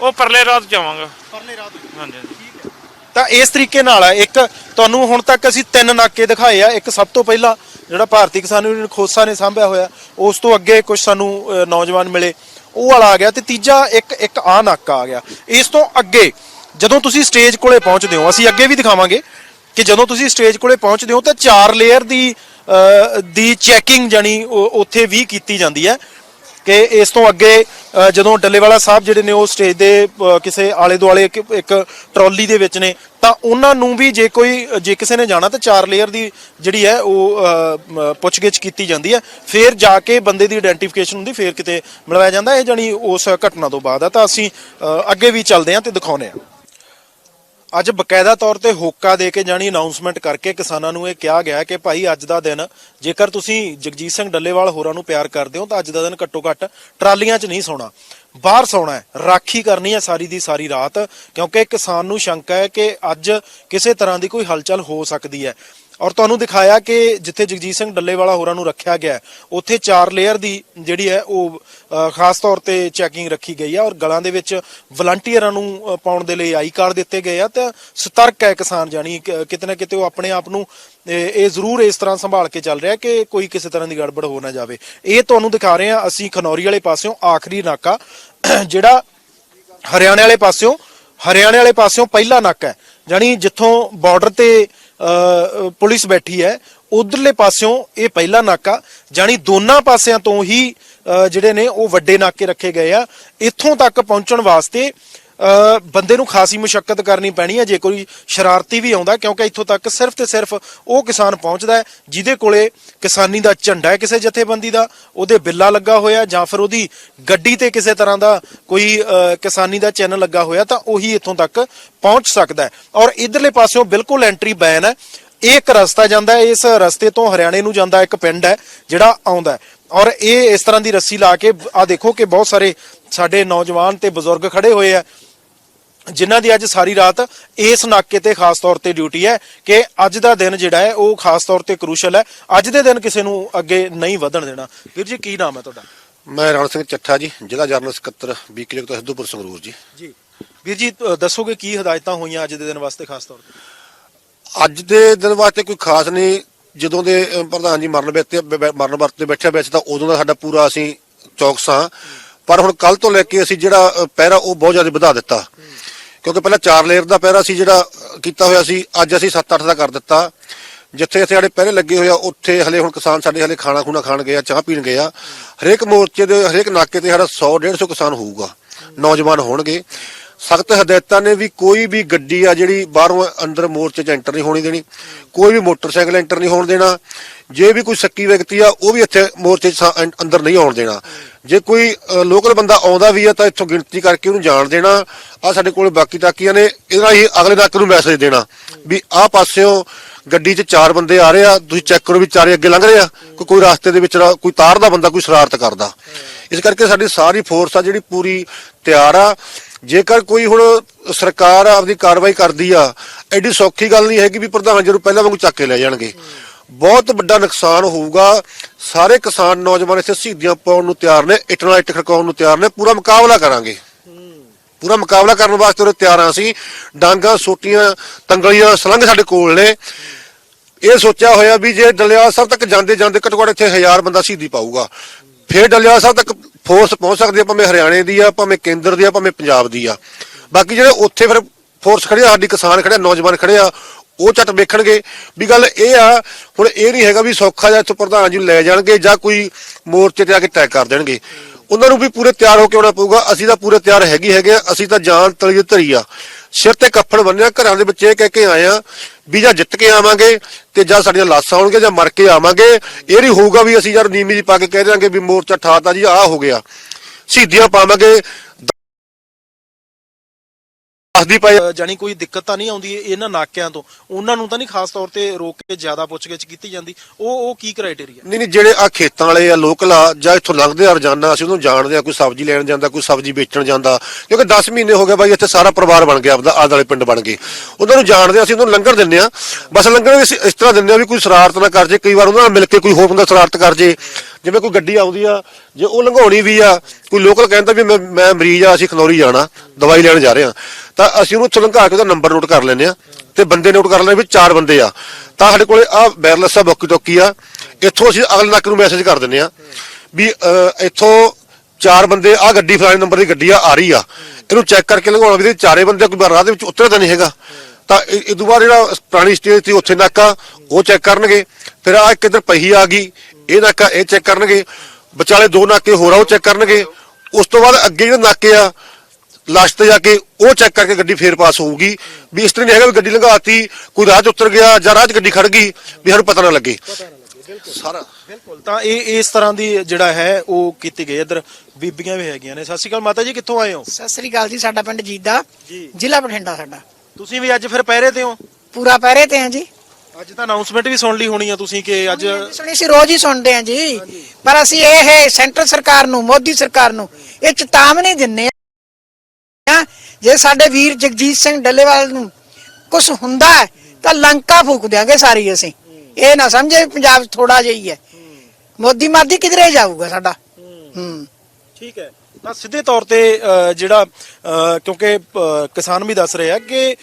ਉਹ ਪਰਲੇ ਰਾਤ ਜਾਵਾਂਗਾ। ਪਰਲੇ ਰਾਤ ਹਾਂਜੀ ਤਾਂ ਇਸ ਤਰੀਕੇ ਨਾਲ ਇੱਕ ਤੁਹਾਨੂੰ ਹੁਣ ਤੱਕ ਅਸੀਂ ਤਿੰਨ ਨਾਕੇ ਦਿਖਾਏ ਆ। ਇੱਕ ਸਭ ਤੋਂ ਪਹਿਲਾਂ ਜਿਹੜਾ ਭਾਰਤੀ ਕਿਸਾਨ ਯੂਨੀਅਨ ਖੋਸਾ ਨੇ ਸਾਂਭਿਆ ਹੋਇਆ ਉਸ ਤੋਂ ਅੱਗੇ ਕੁਝ ਸਾਨੂੰ ਨੌਜਵਾਨ ਮਿਲੇ। ਉਹ ਵਾਲਾ ਆ ਗਿਆ ਤੇ ਤੀਜਾ ਇੱਕ ਇੱਕ ਆ ਨਾਕਾ ਆ ਗਿਆ। ਇਸ ਤੋਂ ਅੱਗੇ ਜਦੋਂ ਤੁਸੀਂ ਸਟੇਜ ਕੋਲੇ ਪਹੁੰਚਦੇ ਹੋ ਅਸੀਂ ਅੱਗੇ ਵੀ ਦਿਖਾਵਾਂਗੇ ਕਿ ਜਦੋਂ ਤੁਸੀਂ ਸਟੇਜ ਕੋਲੇ ਪਹੁੰਚਦੇ ਹੋ ਤਾਂ ਚਾਰ ਲੇਅਰ ਦੀ ਦੀ ਚੈਕਿੰਗ ਜਾਨੀ ਉੱਥੇ ਵੀ ਕੀਤੀ ਜਾਂਦੀ ਹੈ ਕਿ ਇਸ ਤੋਂ ਅੱਗੇ ਜਦੋਂ ਡੱਲੇਵਾਲਾ ਸਾਹਿਬ ਜਿਹੜੇ ਨੇ ਉਹ ਸਟੇਜ ਦੇ ਕਿਸੇ ਆਲੇ ਦੁਆਲੇ ਇੱਕ ਇੱਕ ਟਰਾਲੀ ਦੇ ਵਿੱਚ ਨੇ, ਤਾਂ ਉਹਨਾਂ ਨੂੰ ਵੀ ਜੇ ਕੋਈ, ਜੇ ਕਿਸੇ ਨੇ ਜਾਣਾ ਤਾਂ ਚਾਰ ਲੇਅਰ ਦੀ ਜਿਹੜੀ ਹੈ ਉਹ ਪੁੱਛਗਿੱਛ ਕੀਤੀ ਜਾਂਦੀ ਹੈ। ਫਿਰ ਜਾ ਕੇ ਬੰਦੇ ਦੀ ਆਇਡੈਂਟੀਫਿਕੇਸ਼ਨ ਹੁੰਦੀ, ਫਿਰ ਕਿਤੇ ਮਿਲਵਾਇਆ ਜਾਂਦਾ। ਇਹ ਜਾਨੀ ਉਸ ਘਟਨਾ ਤੋਂ ਬਾਅਦ ਆ। ਤਾਂ ਅਸੀਂ ਅੱਗੇ ਵੀ ਚੱਲਦੇ ਹਾਂ ਤੇ ਦਿਖਾਉਂਦੇ ਹਾਂ। ਅੱਜ ਬਕਾਇਦਾ ਤੌਰ ਤੇ ਹੋਕਾ ਦੇ ਕੇ ਜਾਣੀ ਅਨਾਉਂਸਮੈਂਟ ਕਰਕੇ ਕਿਸਾਨਾਂ ਨੂੰ ਇਹ ਕਿਹਾ ਗਿਆ ਕਿ ਭਾਈ ਅੱਜ ਦਾ ਦਿਨ, ਜੇਕਰ ਤੁਸੀਂ ਜਗਜੀਤ ਸਿੰਘ ਡੱਲੇਵਾਲ ਹੋਰਾਂ ਨੂੰ ਪਿਆਰ ਕਰਦੇ ਹੋ ਤਾਂ ਅੱਜ ਦਾ ਦਿਨ ਘੱਟੋ ਘੱਟ ਟਰਾਲੀਆਂ 'ਚ ਨਹੀਂ ਸੌਣਾ। ਬਾਹਰ ਸੌਣਾ ਹੈ। ਰਾਖੀ ਕਰਨੀ ਹੈ ਸਾਰੀ ਦੀ ਸਾਰੀ ਰਾਤ, ਕਿਉਂਕਿ ਕਿਸਾਨ ਨੂੰ ਸ਼ੰਕਾ ਹੈ ਕਿ ਅੱਜ ਕਿਸੇ ਤਰ੍ਹਾਂ ਦੀ ਕੋਈ ਹਲਚਲ ਹੋ ਸਕਦੀ ਹੈ। ਔਰ ਤੁਹਾਨੂੰ ਦਿਖਾਇਆ ਕਿ ਜਿੱਥੇ ਜਗਜੀਤ ਸਿੰਘ ਡੱਲੇਵਾਲਾ ਹੋਰਾਂ ਨੂੰ ਰੱਖਿਆ ਗਿਆ, ਉੱਥੇ ਚਾਰ ਲੇਅਰ ਦੀ ਜਿਹੜੀ ਹੈ ਉਹ ਖਾਸ ਤੌਰ ਤੇ ਚੈਕਿੰਗ ਰੱਖੀ ਗਈ ਹੈ ਔਰ ਗਲਾਂ ਦੇ ਵਿੱਚ ਵਲੰਟੀਅਰਾਂ ਨੂੰ ਪਾਉਣ ਦੇ ਲਈ ਆਈ ਕਾਰਡ ਦਿੱਤੇ ਗਏ ਆ ਤਾਂ ਸਤਰਕ ਹੈ ਕਿਸਾਨ ਜਾਨੀ ਕਿਤੇ ਨਾ ਕਿਤੇ ਉਹ ਆਪਣੇ ਆਪ ਨੂੰ ਇਹ ਜ਼ਰੂਰ ਇਸ ਤਰ੍ਹਾਂ ਸੰਭਾਲ ਕੇ ਚੱਲ ਰਿਹਾ ਕਿ ਕੋਈ ਕਿਸੇ ਤਰ੍ਹਾਂ ਦੀ ਗੜਬੜ ਹੋ ਨਾ ਜਾਵੇ। ਇਹ ਤੁਹਾਨੂੰ ਦਿਖਾ ਰਹੇ ਹਾਂ ਅਸੀਂ ਖਨੌਰੀ ਵਾਲੇ ਪਾਸਿਓਂ, ਆਖਰੀ ਨਾਕਾ ਜਿਹੜਾ ਹਰਿਆਣੇ ਵਾਲੇ ਪਾਸਿਓਂ, ਹਰਿਆਣੇ ਵਾਲੇ ਪਾਸਿਓਂ ਪਹਿਲਾ ਨਾਕਾ ਹੈ। ਜਾਨੀ ਜਿੱਥੋਂ ਬਾਰਡਰ ਤੇ ਪੁਲਿਸ ਬੈਠੀ ਹੈ। ਉਧਰਲੇ ਪਾਸਿਓਂ ਇਹ ਪਹਿਲਾ ਨਾਕਾ ਜਾਨੀ ਦੋਨਾਂ ਪਾਸਿਆਂ ਤੋਂ ਹੀ ਅ, ਜਿਹੜੇ ਨੇ ਉਹ ਵੱਡੇ ਨਾਕੇ ਰੱਖੇ ਗਏ ਆ। ਇੱਥੋਂ ਤੱਕ ਪਹੁੰਚਣ ਵਾਸਤੇ ਬੰਦੇ ਨੂੰ ਖਾਸੀ ਮੁਸ਼ਕਲ ਕਰਨੀ ਪੈਣੀ ਹੈ, ਜੇ ਕੋਈ ਸ਼ਰਾਰਤੀ ਵੀ ਆਉਂਦਾ, ਕਿਉਂਕਿ ਇੱਥੋਂ ਤੱਕ ਸਿਰਫ ਤੇ ਸਿਰਫ ਉਹ ਕਿਸਾਨ ਪਹੁੰਚਦਾ ਹੈ, ਜਿਹਦੇ ਕੋਲੇ ਕਿਸਾਨੀ ਦਾ ਝੰਡਾ ਹੈ ਕਿਸੇ ਜਥੇਬੰਦੀ ਦਾ, ਉਹਦੇ ਬਿੱਲਾ ਲੱਗਾ ਹੋਇਆ, ਜਾਂ ਫਿਰ ਉਹਦੀ ਗੱਡੀ ਤੇ ਕਿਸੇ ਤਰ੍ਹਾਂ ਦਾ ਕੋਈ ਕਿਸਾਨੀ ਦਾ ਚੈਨਲ ਲੱਗਾ ਹੋਇਆ, ਤਾਂ ਉਹੀ ਇੱਥੋਂ ਤੱਕ ਪਹੁੰਚ ਸਕਦਾ ਹੈ। ਔਰ ਇਧਰਲੇ ਪਾਸਿਓਂ ਬਿਲਕੁਲ ਐਂਟਰੀ ਬੈਨ ਹੈ। ਇਹ ਇੱਕ ਰਸਤਾ ਜਾਂਦਾ ਇਸ ਰਸਤੇ ਤੋਂ ਹਰਿਆਣੇ ਨੂੰ ਜਾਂਦਾ ਇੱਕ ਪਿੰਡ ਹੈ, ਜਿਹੜਾ ਆਉਂਦਾ ਔਰ ਇਹ ਇਸ ਤਰ੍ਹਾਂ ਦੀ ਰੱਸੀ ਲਾ ਕੇ ਆ ਦੇਖੋ ਕਿ ਬਹੁਤ ਸਾਰੇ ਸਾਡੇ ਨੌਜਵਾਨ ਤੇ ਬਜ਼ੁਰਗ ਖੜੇ ਹੋਏ ਆ ਜਿਨ੍ਹਾਂ ਦੀ ਅੱਜ ਸਾਰੀ ਰਾਤ ਇਸ ਨਾਕੇ ਤੇ ਖਾਸ ਤੌਰ ਤੇ ਡਿਊਟੀ ਹੈ ਕਿ ਅੱਜ ਦਾ ਦਿਨ ਜਿਹੜਾ ਹੈ ਉਹ ਖਾਸ ਤੌਰ ਤੇ ਕਰੂਸ਼ਲ ਹੈ। ਅੱਜ ਦੇ ਦਿਨ ਕਿਸੇ ਨੂੰ ਅੱਗੇ ਨਹੀਂ ਵਧਣ ਦੇਣਾ। ਵੀਰ ਜੀ ਕੀ ਨਾਮ ਹੈ ਤੁਹਾਡਾ? ਮੈਂ ਰਣ ਸਿੰਘ ਚੱਠਾ ਜੀ ਜ਼ਿਲ੍ਹਾ ਜਰਨਲ ਸਕੱਤਰ ਬੀਕੇ ਤੋਂ ਸਿੱਧੂਪੁਰ ਸੰਗਰੂਰ ਜੀ। ਜੀ। ਵੀਰ ਜੀ ਦੱਸੋਗੇ ਕੀ ਹਦਾਇਤਾਂ ਹੋਈਆਂ ਅੱਜ ਦੇ ਦਿਨ ਵਾਸਤੇ ਖਾਸ ਤੌਰ ਤੇ? ਅੱਜ ਦੇ ਦਿਨ ਵਾਸਤੇ ਕੋਈ ਖਾਸ ਨਹੀਂ ਜਦੋਂ ਦੇ ਪ੍ਰਧਾਨ ਜੀ ਮਰਨ ਬੈਠੇ ਮਰਨ ਵਰਤ ਤੇ ਬੈਠਿਆ ਵੈਸੇ ਤਾਂ ਉਦੋਂ ਦਾ ਸਾਡਾ ਪੂਰਾ ਅਸੀਂ ਚੌਕਸ ਹਾਂ ਪਰ ਹੁਣ ਕੱਲ ਤੋਂ ਲੈ ਕੇ ਅਸੀਂ ਜਿਹੜਾ ਪਹਿਰਾ ਉਹ ਬਹੁਤ ਜ਼ਿਆਦਾ ਵਧਾ ਦਿੱਤਾ। ਕਿਉਂਕਿ ਪਹਿਲਾਂ ਚਾਰ ਲੇਅਰ ਦਾ ਪਹਿਰਾ ਸੀ ਜਿਹੜਾ ਕੀਤਾ ਹੋਇਆ ਸੀ। ਅੱਜ ਅਸੀਂ 7-8 ਦਾ ਕਰ ਦਿੱਤਾ। ਜਿੱਥੇ ਜਿੱਥੇ ਸਾਡੇ ਪਹਿਰੇ ਲੱਗੇ ਹੋਏ ਆ, ਉੱਥੇ ਹਲੇ ਹੁਣ ਕਿਸਾਨ ਸਾਡੇ ਹਲੇ ਖਾਣਾ ਖੂਣਾ ਖਾਣ ਗਏ ਆ, ਚਾਹ ਪੀਣ ਗਏ ਆ। ਹਰੇਕ ਮੋਰਚੇ ਦੇ, ਹਰੇਕ ਨਾਕੇ ਤੇ ਸਾਡਾ 100 150 ਕਿਸਾਨ ਹੋਊਗਾ। ਨੌਜਵਾਨ ਹੋਣਗੇ। ਸਖਤ ਹਦਾਇਤਾਂ ਨੇ ਵੀ ਕੋਈ ਵੀ ਗੱਡੀ ਆ ਜਿਹੜੀ ਬਾਹਰੋਂ ਅੰਦਰ ਮੋਰਚੇ 'ਚ ਐਂਟਰ ਨਹੀਂ ਹੋਣੀ ਦੇਣੀ, ਕੋਈ ਵੀ ਮੋਟਰਸਾਈਕਲ ਐਂਟਰ ਨਹੀਂ ਹੋਣ ਦੇਣਾ, ਜੇ ਵੀ ਕੋਈ ਸੱਕੀ ਵਿਅਕਤੀ ਆ, ਉਹ ਵੀ ਇੱਥੇ ਮੋਰਚੇ 'ਚ ਅੰਦਰ ਨਹੀਂ ਆਉਣ ਦੇਣਾ। ਜੇ ਕੋਈ ਲੋਕਲ ਬੰਦਾ ਆਉਂਦਾ ਵੀ ਆ, ਤਾਂ ਇੱਥੋਂ ਗਿਣਤੀ ਕਰਕੇ ਉਹਨੂੰ ਜਾਣ ਦੇਣਾ। ਆ ਸਾਡੇ ਕੋਲ ਬਾਕੀ ਤਾਕੀਆਂ ਨੇ, ਇਹਦਾ ਹੀ ਅਗਲੇ ਤੱਕ ਨੂੰ ਮੈਸੇਜ ਦੇਣਾ ਵੀ ਆਹ ਪਾਸਿਓਂ ਗੱਡੀ 'ਚ ਚਾਰ ਬੰਦੇ ਆ ਰਹੇ ਆ, ਤੁਸੀਂ ਚੈੱਕ ਕਰੋ ਵੀ ਚਾਰੇ ਅੱਗੇ ਲੰਘ ਰਹੇ ਆ, ਕੋਈ ਕੋਈ ਰਸਤੇ ਦੇ ਵਿੱਚ ਕੋਈ ਤਾਰ ਦਾ ਬੰਦਾ ਕੋਈ ਸ਼ਰਾਰਤ ਕਰਦਾ। ਇਸ ਕਰਕੇ ਸਾਡੀ ਸਾਰੀ ਫੋਰਸ ਆ ਜਿਹੜੀ ਪੂਰੀ ਤਿਆਰ ਆ। ਜੇਕਰ ਕੋਈ ਹੁਣ ਸਰਕਾਰ ਆਪਦੀ ਕਾਰਵਾਈ ਕਰਦੀ ਆ, ਐਡੀ ਸੌਖੀ ਗੱਲ ਨਹੀਂ ਹੈਗੀ ਵੀ ਪ੍ਰਧਾਨ ਜੀ ਪਹਿਲਾਂ ਵਾਂਗੂ ਚੱਕ ਕੇ ਲੈ ਜਾਣਗੇ। ਬਹੁਤ ਵੱਡਾ ਨੁਕਸਾਨ ਹੋਊਗਾ, ਸਾਰੇ ਕਿਸਾਨ ਨੌਜਵਾਨ ਇੱਥੇ ਸ਼ਹੀਦੀਆਂ ਪਾਉਣ ਨੂੰ ਤਿਆਰ ਨੇ, ਇੱਟ ਨਾਲ ਇੱਟ ਖੜਕਾਉਣ ਨੂੰ ਤਿਆਰ ਨੇ, ਪੂਰਾ ਮੁਕਾਬਲਾ ਕਰਾਂਗੇ। ਪੂਰਾ ਮੁਕਾਬਲਾ ਕਰਨ ਵਾਸਤੇ ਉਹ ਤਿਆਰ ਆ ਅਸੀਂ, ਡਾਂਗਾ, ਸੋਟੀਆਂ, ਤੰਗਲੀਆਂ ਸਲੰਗ ਸਾਡੇ ਕੋਲ ਨੇ। ਇਹ ਸੋਚਿਆ ਹੋਇਆ ਵੀ ਜੇ ਡਲਿਆਲ ਸਾਹਿਬ ਤੱਕ ਜਾਂਦੇ ਜਾਂਦੇ ਘੱਟੋ ਘੱਟ ਇੱਥੇ 1000 ਬੰਦਾ ਸ਼ਹੀਦੀ ਪਾਊਗਾ। ਫੇਰ ਡਲਿਆਲ ਸਾਹਿਬ ਤੱਕ ਫੋਰਸ ਪਹੁੰਚ ਸਕਦੀ ਆ, ਭਾਵੇਂ ਹਰਿਆਣੇ ਦੀ ਆ, ਭਾਵੇਂ ਕੇਂਦਰ ਦੀ ਆ, ਭਾਵੇਂ ਪੰਜਾਬ ਦੀ ਆ। ਬਾਕੀ ਜਿਹੜੇ ਉੱਥੇ ਫਿਰ ਫੋਰਸ ਖੜੇ ਆ, ਸਾਡੀ ਕਿਸਾਨ ਖੜੇ ਆ, ਨੌਜਵਾਨ ਖੜੇ ਆ, ਉਹ ਝਟ ਵੇਖਣਗੇ। ਵੀ ਗੱਲ ਇਹ ਆ, ਹੁਣ ਇਹ ਨਹੀਂ ਹੈਗਾ ਵੀ ਸੌਖਾ ਜਿਹਾ ਇੱਥੋਂ ਪ੍ਰਧਾਨ ਜੀ ਨੂੰ ਲੈ ਜਾਣਗੇ ਜਾਂ ਕੋਈ ਮੋਰਚੇ ਤੇ ਆ ਕੇ ਟੈਗ ਕਰ ਦੇਣਗੇ। ਉਹਨਾਂ ਨੂੰ ਵੀ ਪੂਰੇ ਤਿਆਰ ਹੋ ਕੇ ਆਉਣਾ ਪਊਗਾ। ਅਸੀਂ ਤਾਂ ਪੂਰੇ ਤਿਆਰ ਹੈਗੇ ਹੈਗੇ ਆ, ਅਸੀਂ ਤਾਂ ਜਾਨ ਤਲੀ ਧਰੀ ਆ। ਸਿਰ ਤੇ ਕੱਫੜ ਬੰਨਿਆ, ਘਰਾਂ ਦੇ ਵਿੱਚ ਇਹ ਕਹਿ ਕੇ ਆਏ ਆ ਵੀ ਜਾਂ ਜਿੱਤ ਕੇ ਆਵਾਂਗੇ ਤੇ ਜਾਂ ਸਾਡੀਆਂ ਲਾਸ਼ਾਂ ਆਉਣਗੇ ਜਾਂ ਮਰ ਕੇ ਆਵਾਂਗੇ। ਇਹ ਨਹੀਂ ਹੋਊਗਾ ਵੀ ਅਸੀਂ ਯਾਰ ਨੀਮੀ ਜੀ ਪਾ ਕੇ ਕਹਿ ਦਿਆਂਗੇ ਵੀ ਮੋਰਚਾ ਠਾਤਾ ਜੀ, ਆਹ ਹੋ ਗਿਆ। ਸ਼ਹੀਦੀਆਂ ਪਾਵਾਂਗੇ। ਦੱਸਦੀ ਪਈ ਜਾਣੀ ਕੋਈ ਦਿੱਕਤ ਤਾਂ ਨਹੀਂ ਆਉਂਦੀ ਇਹਨਾਂ ਨਾਕਿਆਂ ਤੋਂ। ਉਹਨਾਂ ਨੂੰ ਤਾਂ ਨਹੀਂ ਖਾਸ ਤੌਰ ਤੇ ਰੋਕ ਕੇ ਜ਼ਿਆਦਾ ਪੁੱਛਗਿੱਛ ਕੀਤੀ ਜਾਂਦੀ। ਉਹ ਉਹ ਕੀ ਕ੍ਰਾਈਟੇਰੀਆ ਨਹੀਂ ਨਹੀਂ ਜਿਹੜੇ ਆ ਖੇਤਾਂ ਵਾਲੇ ਆ ਲੋਕਲ ਆ ਜਾਂ ਇੱਥੋਂ ਲੰਘਦੇ ਆ ਰੋਜ਼ਾਨਾ ਅਸੀਂ ਉਹਨੂੰ ਜਾਣਦੇ ਆ ਕੋਈ ਸਬਜ਼ੀ ਲੈਣ ਜਾਂਦਾ ਕੋਈ ਸਬਜ਼ੀ ਵੇਚਣ ਜਾਂਦਾ। ਕਿਉਂਕਿ 10 ਮਹੀਨੇ ਹੋ ਗਏ ਬਾਈ ਇੱਥੇ ਸਾਰਾ ਪਰਿਵਾਰ ਬਣ ਗਿਆ ਆਪਦਾ ਆਦ ਵਾਲੇ ਪਿੰਡ ਬਣ ਗਏ। ਉਹਨਾਂ ਨੂੰ ਜਾਣਦੇ ਆ, ਅਸੀਂ ਉਹਨਾਂ ਨੂੰ ਲੰਗਰ ਦਿੰਦੇ ਆ। ਬਸ ਲੰਗਰ ਇਸ ਤਰ੍ਹਾਂ ਦਿੰਦੇ ਆ ਵੀ ਕੋਈ ਸ਼ਰਾਰਤ ਨਾ ਕਰ ਜੇ ਕਈ ਵਾਰ ਉਹਨਾਂ ਨਾਲ ਮਿਲ ਕੇ ਕੋਈ ਹੋਰ ਬੰਦਾ ਸ਼ਰਾਰਤ ਕਰ ਜੇ। ਜਿਵੇਂ ਕੋਈ ਗੱਡੀ ਆਉਂਦੀ ਆ, ਜੇ ਉਹ ਲੰਘਾਉਣੀ ਵੀ ਆ, ਕੋਈ ਲੋਕਲ ਕਹਿੰਦਾ ਵੀ ਮੈਂ ਮੈਂ ਮਰੀਜ਼ ਆ, ਅਸੀਂ ਖਨੌਰੀ ਜਾਣਾ, ਦਵਾਈ ਲੈਣ ਜਾ ਰਹੇ ਆ। ਤਾਂ ਅਸੀਂ ਉਹਨੂੰ ਉੱਥੋਂ ਲੰਘਾ ਕੇ ਉਹਦਾ ਨੰਬਰ ਨੋਟ ਕਰ ਲੈਂਦੇ ਆ ਤੇ ਬੰਦੇ ਨੋਟ ਕਰ ਲੈਂਦੇ ਵੀ ਚਾਰ ਬੰਦੇ ਆ। ਤਾਂ ਸਾਡੇ ਕੋਲੇ ਆ ਵਾਇਰਲੈਸ ਆ ਬੋਕੀ ਟੋਕੀ ਆ। ਇੱਥੋਂ ਅਸੀਂ ਅਗਲੇ ਨੱਕ ਨੂੰ ਮੈਸੇਜ ਕਰ ਦਿੰਦੇ ਆ ਵੀ ਇੱਥੋਂ ਚਾਰ ਬੰਦੇ ਆ ਗੱਡੀ ਫਲਾਣੇ ਨੰਬਰ ਦੀ ਗੱਡੀ ਆ ਆ ਰਹੀ ਆ। ਇਹਨੂੰ ਚੈੱਕ ਕਰਕੇ ਲੰਘਾਉਣਾ ਵੀ ਚਾਰੇ ਬੰਦੇ ਕੋਈ ਰਾਹ ਦੇ ਵਿੱਚ ਉਤਰਦਾ ਨਹੀਂ ਹੈਗਾ। ਤਾਂ ਇਹ ਤੋਂ ਬਾਅਦ ਜਿਹੜਾ ਪੁਰਾਣੀ ਸਟੇਜ ਸੀ, ਉੱਥੇ ਨਾਕਾ ਉਹ ਚੈੱਕ ਕਰਨਗੇ। ਫਿਰ ਆ ਇੱਕ ਇੱਧਰ ਪਹੀ ਆ ਗਈ ਇਹ ਨਾਕਾ ਇਹ ਚੈੱਕ ਕਰਨਗੇ। ਵਿਚਾਲੇ ਦੋ ਨਾਕੇ ਹੋਰ ਆ ਉਹ ਚੈੱਕ ਕਰਨਗੇ। ਉਸ ਤੋਂ ਬਾਅਦ ਅੱਗੇ ਜਿਹੜੇ ਨਾਕੇ ਆ ਲਾਸਟ ਤੇ ਜਾ ਕੇ ਉਹ ਚੈੱਕ ਕਰਕੇ ਗੱਡੀ ਫੇਰ ਪਾਸ ਹੋਊਗੀ। ਵੀ ਇਸ ਤਰ੍ਹਾਂ ਨਹੀਂ ਹੈਗਾ ਵੀ ਗੱਡੀ ਲੰਘਾਤੀ ਕੋਈ ਰਾਹ 'ਚ ਉਤਰ ਗਿਆ ਜਾਂ ਰਾਹ 'ਚ ਗੱਡੀ ਖੜ ਗਈ ਵੀ ਸਾਨੂੰ ਪਤਾ ਨਾ ਲੱਗੇ। ਸਾਰਾ। ਬਿਲਕੁਲ। ਤਾਂ ਇਹ ਇਸ ਤਰ੍ਹਾਂ ਦੀ ਜਿਹੜਾ ਹੈ ਉਹ ਕੀਤੀ ਗਈ। ਇੱਧਰ ਬੀਬੀਆਂ ਵੀ ਹੈਗੀਆਂ ਨੇ। ਸਤਿ ਸ਼੍ਰੀ ਅਕਾਲ ਮਾਤਾ ਜੀ ਕਿੱਥੋਂ ਆਏ ਹੋ? ਸਤਿ ਸ੍ਰੀ ਅਕਾਲ ਜੀ ਸਾਡਾ ਪਿੰਡ ਜੀਦਾ ਜ਼ਿਲ੍ਹਾ ਬਠਿੰਡਾ ਸਾਡਾ। ਤੁਸੀਂ ਵੀ ਅੱਜ ਫਿਰ ਪਹਿਰੇ ਤੇ ਹੋ? ਪੂਰਾ ਪਹਿਰੇ ਤੇ ਆ ਜੀ। ਅੱਜ ਤਾਂ ਅਨਾਉਂਸਮੈਂਟ ਵੀ ਸੁਣ ਲਈ ਹੋਣੀ ਆ ਤੁਸੀਂ ਕਿ ਅੱਜ ਸੁਣੀ ਸੀ ਰੋਜ਼ ਹੀ ਸੁਣਦੇ ਆ ਜੀ। ਪਰ ਅਸੀਂ ਇਹ ਸੈਂਟਰ ਸਰਕਾਰ ਨੂੰ ਮੋਦੀ ਸਰਕਾਰ ਨੂੰ ਇਹ ਚੇਤਾਵਨੀ ਦਿੰਨੇ ਆ। ਜੇ ਸਾਡੇ ਵੀਰ ਜਗਜੀਤ ਸਿੰਘ ਡੱਲੇਵਾਲ ਨੂੰ ਕੁਝ ਹੁੰਦਾ ਹੈ, ਤਾਂ ਲੰਕਾ ਫੂਕ ਦਿਆਂਗੇ ਸਾਰੀ ਅਸੀਂ। ਇਹ ਨਾ ਸਮਝੇ ਪੰਜਾਬ ਥੋੜਾ ਜਿਹਾ ਹੀ ਹੈ। ਮੋਦੀ ਮਾਦੀ ਕਿਧਰੇ ਜਾਊਗਾ ਸਾਡਾ? ਹੂੰ। ਠੀਕ ਹੈ। ਤਾਂ ਸਿੱਧੇ ਤੌਰ ਤੇ ਜਿਹੜਾ ਕਿਉਂਕਿ ਕਿਸਾਨ ਵੀ ਦੱਸ ਰਹੇ ਆ ਕਿ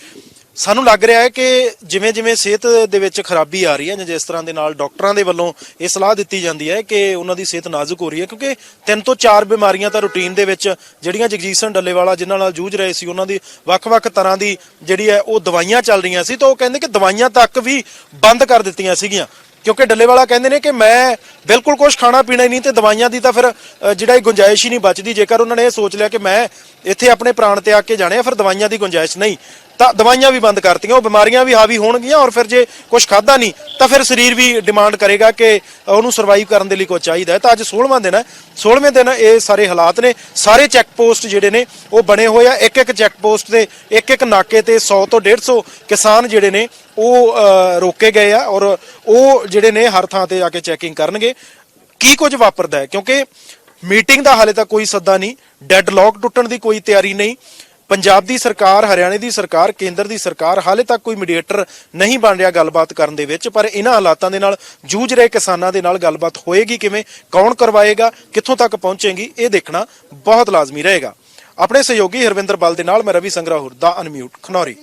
ਸਾਨੂੰ ਲੱਗ ਰਿਹਾ ਹੈ ਕਿ ਜਿਵੇਂ ਜਿਵੇਂ ਸਿਹਤ ਦੇ ਵਿੱਚ ਖਰਾਬੀ ਆ ਰਹੀ ਹੈ ਜਾਂ ਜਿਸ ਤਰ੍ਹਾਂ ਦੇ ਨਾਲ ਡਾਕਟਰਾਂ ਦੇ ਵੱਲੋਂ ਇਹ ਸਲਾਹ ਦਿੱਤੀ ਜਾਂਦੀ ਹੈ ਕਿ ਉਹਨਾਂ ਦੀ ਸਿਹਤ ਨਾਜ਼ੁਕ ਹੋ ਰਹੀ ਹੈ, ਕਿਉਂਕਿ ਤਿੰਨ ਤੋਂ ਚਾਰ ਬਿਮਾਰੀਆਂ ਤਾਂ ਰੂਟੀਨ ਦੇ ਵਿੱਚ ਜਿਹੜੀਆਂ ਜਗਜੀਤ ਸਿੰਘ ਡੱਲੇਵਾਲਾ ਜਿਨ੍ਹਾਂ ਨਾਲ ਜੂਝ ਰਹੇ ਸੀ, ਉਹਨਾਂ ਦੀ ਵੱਖ-ਵੱਖ ਤਰ੍ਹਾਂ ਦੀ ਜਿਹੜੀ ਹੈ ਉਹ ਦਵਾਈਆਂ ਚੱਲ ਰਹੀਆਂ ਸੀ, ਤਾਂ ਉਹ ਕਹਿੰਦੇ ਕਿ ਦਵਾਈਆਂ ਤੱਕ ਵੀ ਬੰਦ ਕਰ ਦਿੱਤੀਆਂ ਸੀਗੀਆਂ। ਕਿਉਂਕਿ ਡੱਲੇਵਾਲਾ ਕਹਿੰਦੇ ਨੇ ਕਿ ਮੈਂ ਬਿਲਕੁਲ ਕੁਝ ਖਾਣਾ ਪੀਣਾ ਹੀ ਨਹੀਂ, ਤੇ ਦਵਾਈਆਂ ਦੀ ਤਾਂ ਫਿਰ ਜਿਹੜਾ ਇਹ ਗੁੰਜਾਇਸ਼ ਹੀ ਨਹੀਂ ਬਚਦੀ। ਜੇਕਰ ਉਹਨਾਂ ਨੇ ਇਹ ਸੋਚ ਲਿਆ ਕਿ ਮੈਂ ਇੱਥੇ ਆਪਣੇ ਪ੍ਰਾਣ 'ਤੇ ਆ ਕੇ ਜਾਣੇ ਆ, ਫਿਰ ਦਵਾਈਆਂ ਦੀ ਗੁੰਜਾਇਸ਼ ਨਹੀਂ। ਤਾਂ ਦਵਾਈਆਂ ਵੀ ਬੰਦ ਕਰਤੀਆਂ, ਉਹ ਬਿਮਾਰੀਆਂ ਵੀ ਹਾਵੀ ਹੋਣਗੀਆਂ ਔਰ ਫਿਰ ਜੇ ਕੁਝ ਖਾਦਾ ਨਹੀਂ, ਤਾਂ ਫਿਰ ਸਰੀਰ ਵੀ ਡਿਮਾਂਡ ਕਰੇਗਾ ਕਿ ਉਹਨੂੰ ਸਰਵਾਈਵ ਕਰਨ ਦੇ ਲਈ ਕੁਝ ਚਾਹੀਦਾ ਹੈ। ਤਾਂ ਅੱਜ 16ਵਾਂ ਦਿਨ ਹੈ। 16ਵੇਂ ਦਿਨ ਇਹ ਸਾਰੇ ਹਾਲਾਤ ਨੇ। ਸਾਰੇ ਚੈੱਕ ਪੋਸਟ ਜਿਹੜੇ ਨੇ, ਉਹ ਬਣੇ ਹੋਏ ਆ। ਇੱਕ ਇੱਕ ਚੈੱਕ ਪੋਸਟ ਤੇ ਇੱਕ ਇੱਕ ਨਾਕੇ ਤੇ 100 ਤੋਂ 150 ਕਿਸਾਨ ਜਿਹੜੇ ਨੇ, ਉਹ ਰੋਕੇ ਗਏ ਆ ਔਰ ਉਹ ਜਿਹੜੇ ਨੇ ਹਰ ਥਾਂ ਤੇ ਜਾ ਕੇ ਚੈਕਿੰਗ ਕਰਨਗੇ। ਕੀ ਕੁਝ ਵਾਪਰਦਾ ਹੈ? ਕਿਉਂਕਿ ਮੀਟਿੰਗ ਦਾ ਹਾਲੇ ਤੱਕ ਕੋਈ ਸੱਦਾ ਨਹੀਂ। ਡੈਡ ਲੌਕ ਟੁੱਟਣ ਦੀ ਕੋਈ ਤਿਆਰੀ ਨਹੀਂ। ਪੰਜਾਬ ਦੀ ਸਰਕਾਰ, ਹਰਿਆਣੇ ਦੀ ਸਰਕਾਰ, ਕੇਂਦਰ ਦੀ ਸਰਕਾਰ ਹਾਲੇ ਤੱਕ ਕੋਈ ਮੀਡੀਏਟਰ ਨਹੀਂ ਬਣ ਰਿਹਾ ਗੱਲਬਾਤ ਕਰਨ ਦੇ ਵਿੱਚ, ਪਰ ਇਹਨਾਂ ਹਾਲਾਤਾਂ ਦੇ ਨਾਲ ਜੂਝ ਰਹੇ ਕਿਸਾਨਾਂ ਦੇ ਨਾਲ ਗੱਲਬਾਤ ਹੋਏਗੀ ਕਿਵੇਂ, ਕੌਣ ਕਰਵਾਏਗਾ, ਕਿੱਥੋਂ ਤੱਕ ਪਹੁੰਚੇਗੀ, ਇਹ ਦੇਖਣਾ ਬਹੁਤ ਲਾਜ਼ਮੀ ਰਹੇਗਾ। ਆਪਣੇ ਸਹਿਯੋਗੀ ਹਰਵਿੰਦਰ ਬਲ ਦੇ ਨਾਲ ਮੈਂ ਰਵੀ ਸੰਗਰਾਹੁਰ, ਦਾ ਅਨਮਿਊਟ, ਖਨੌਰੀ।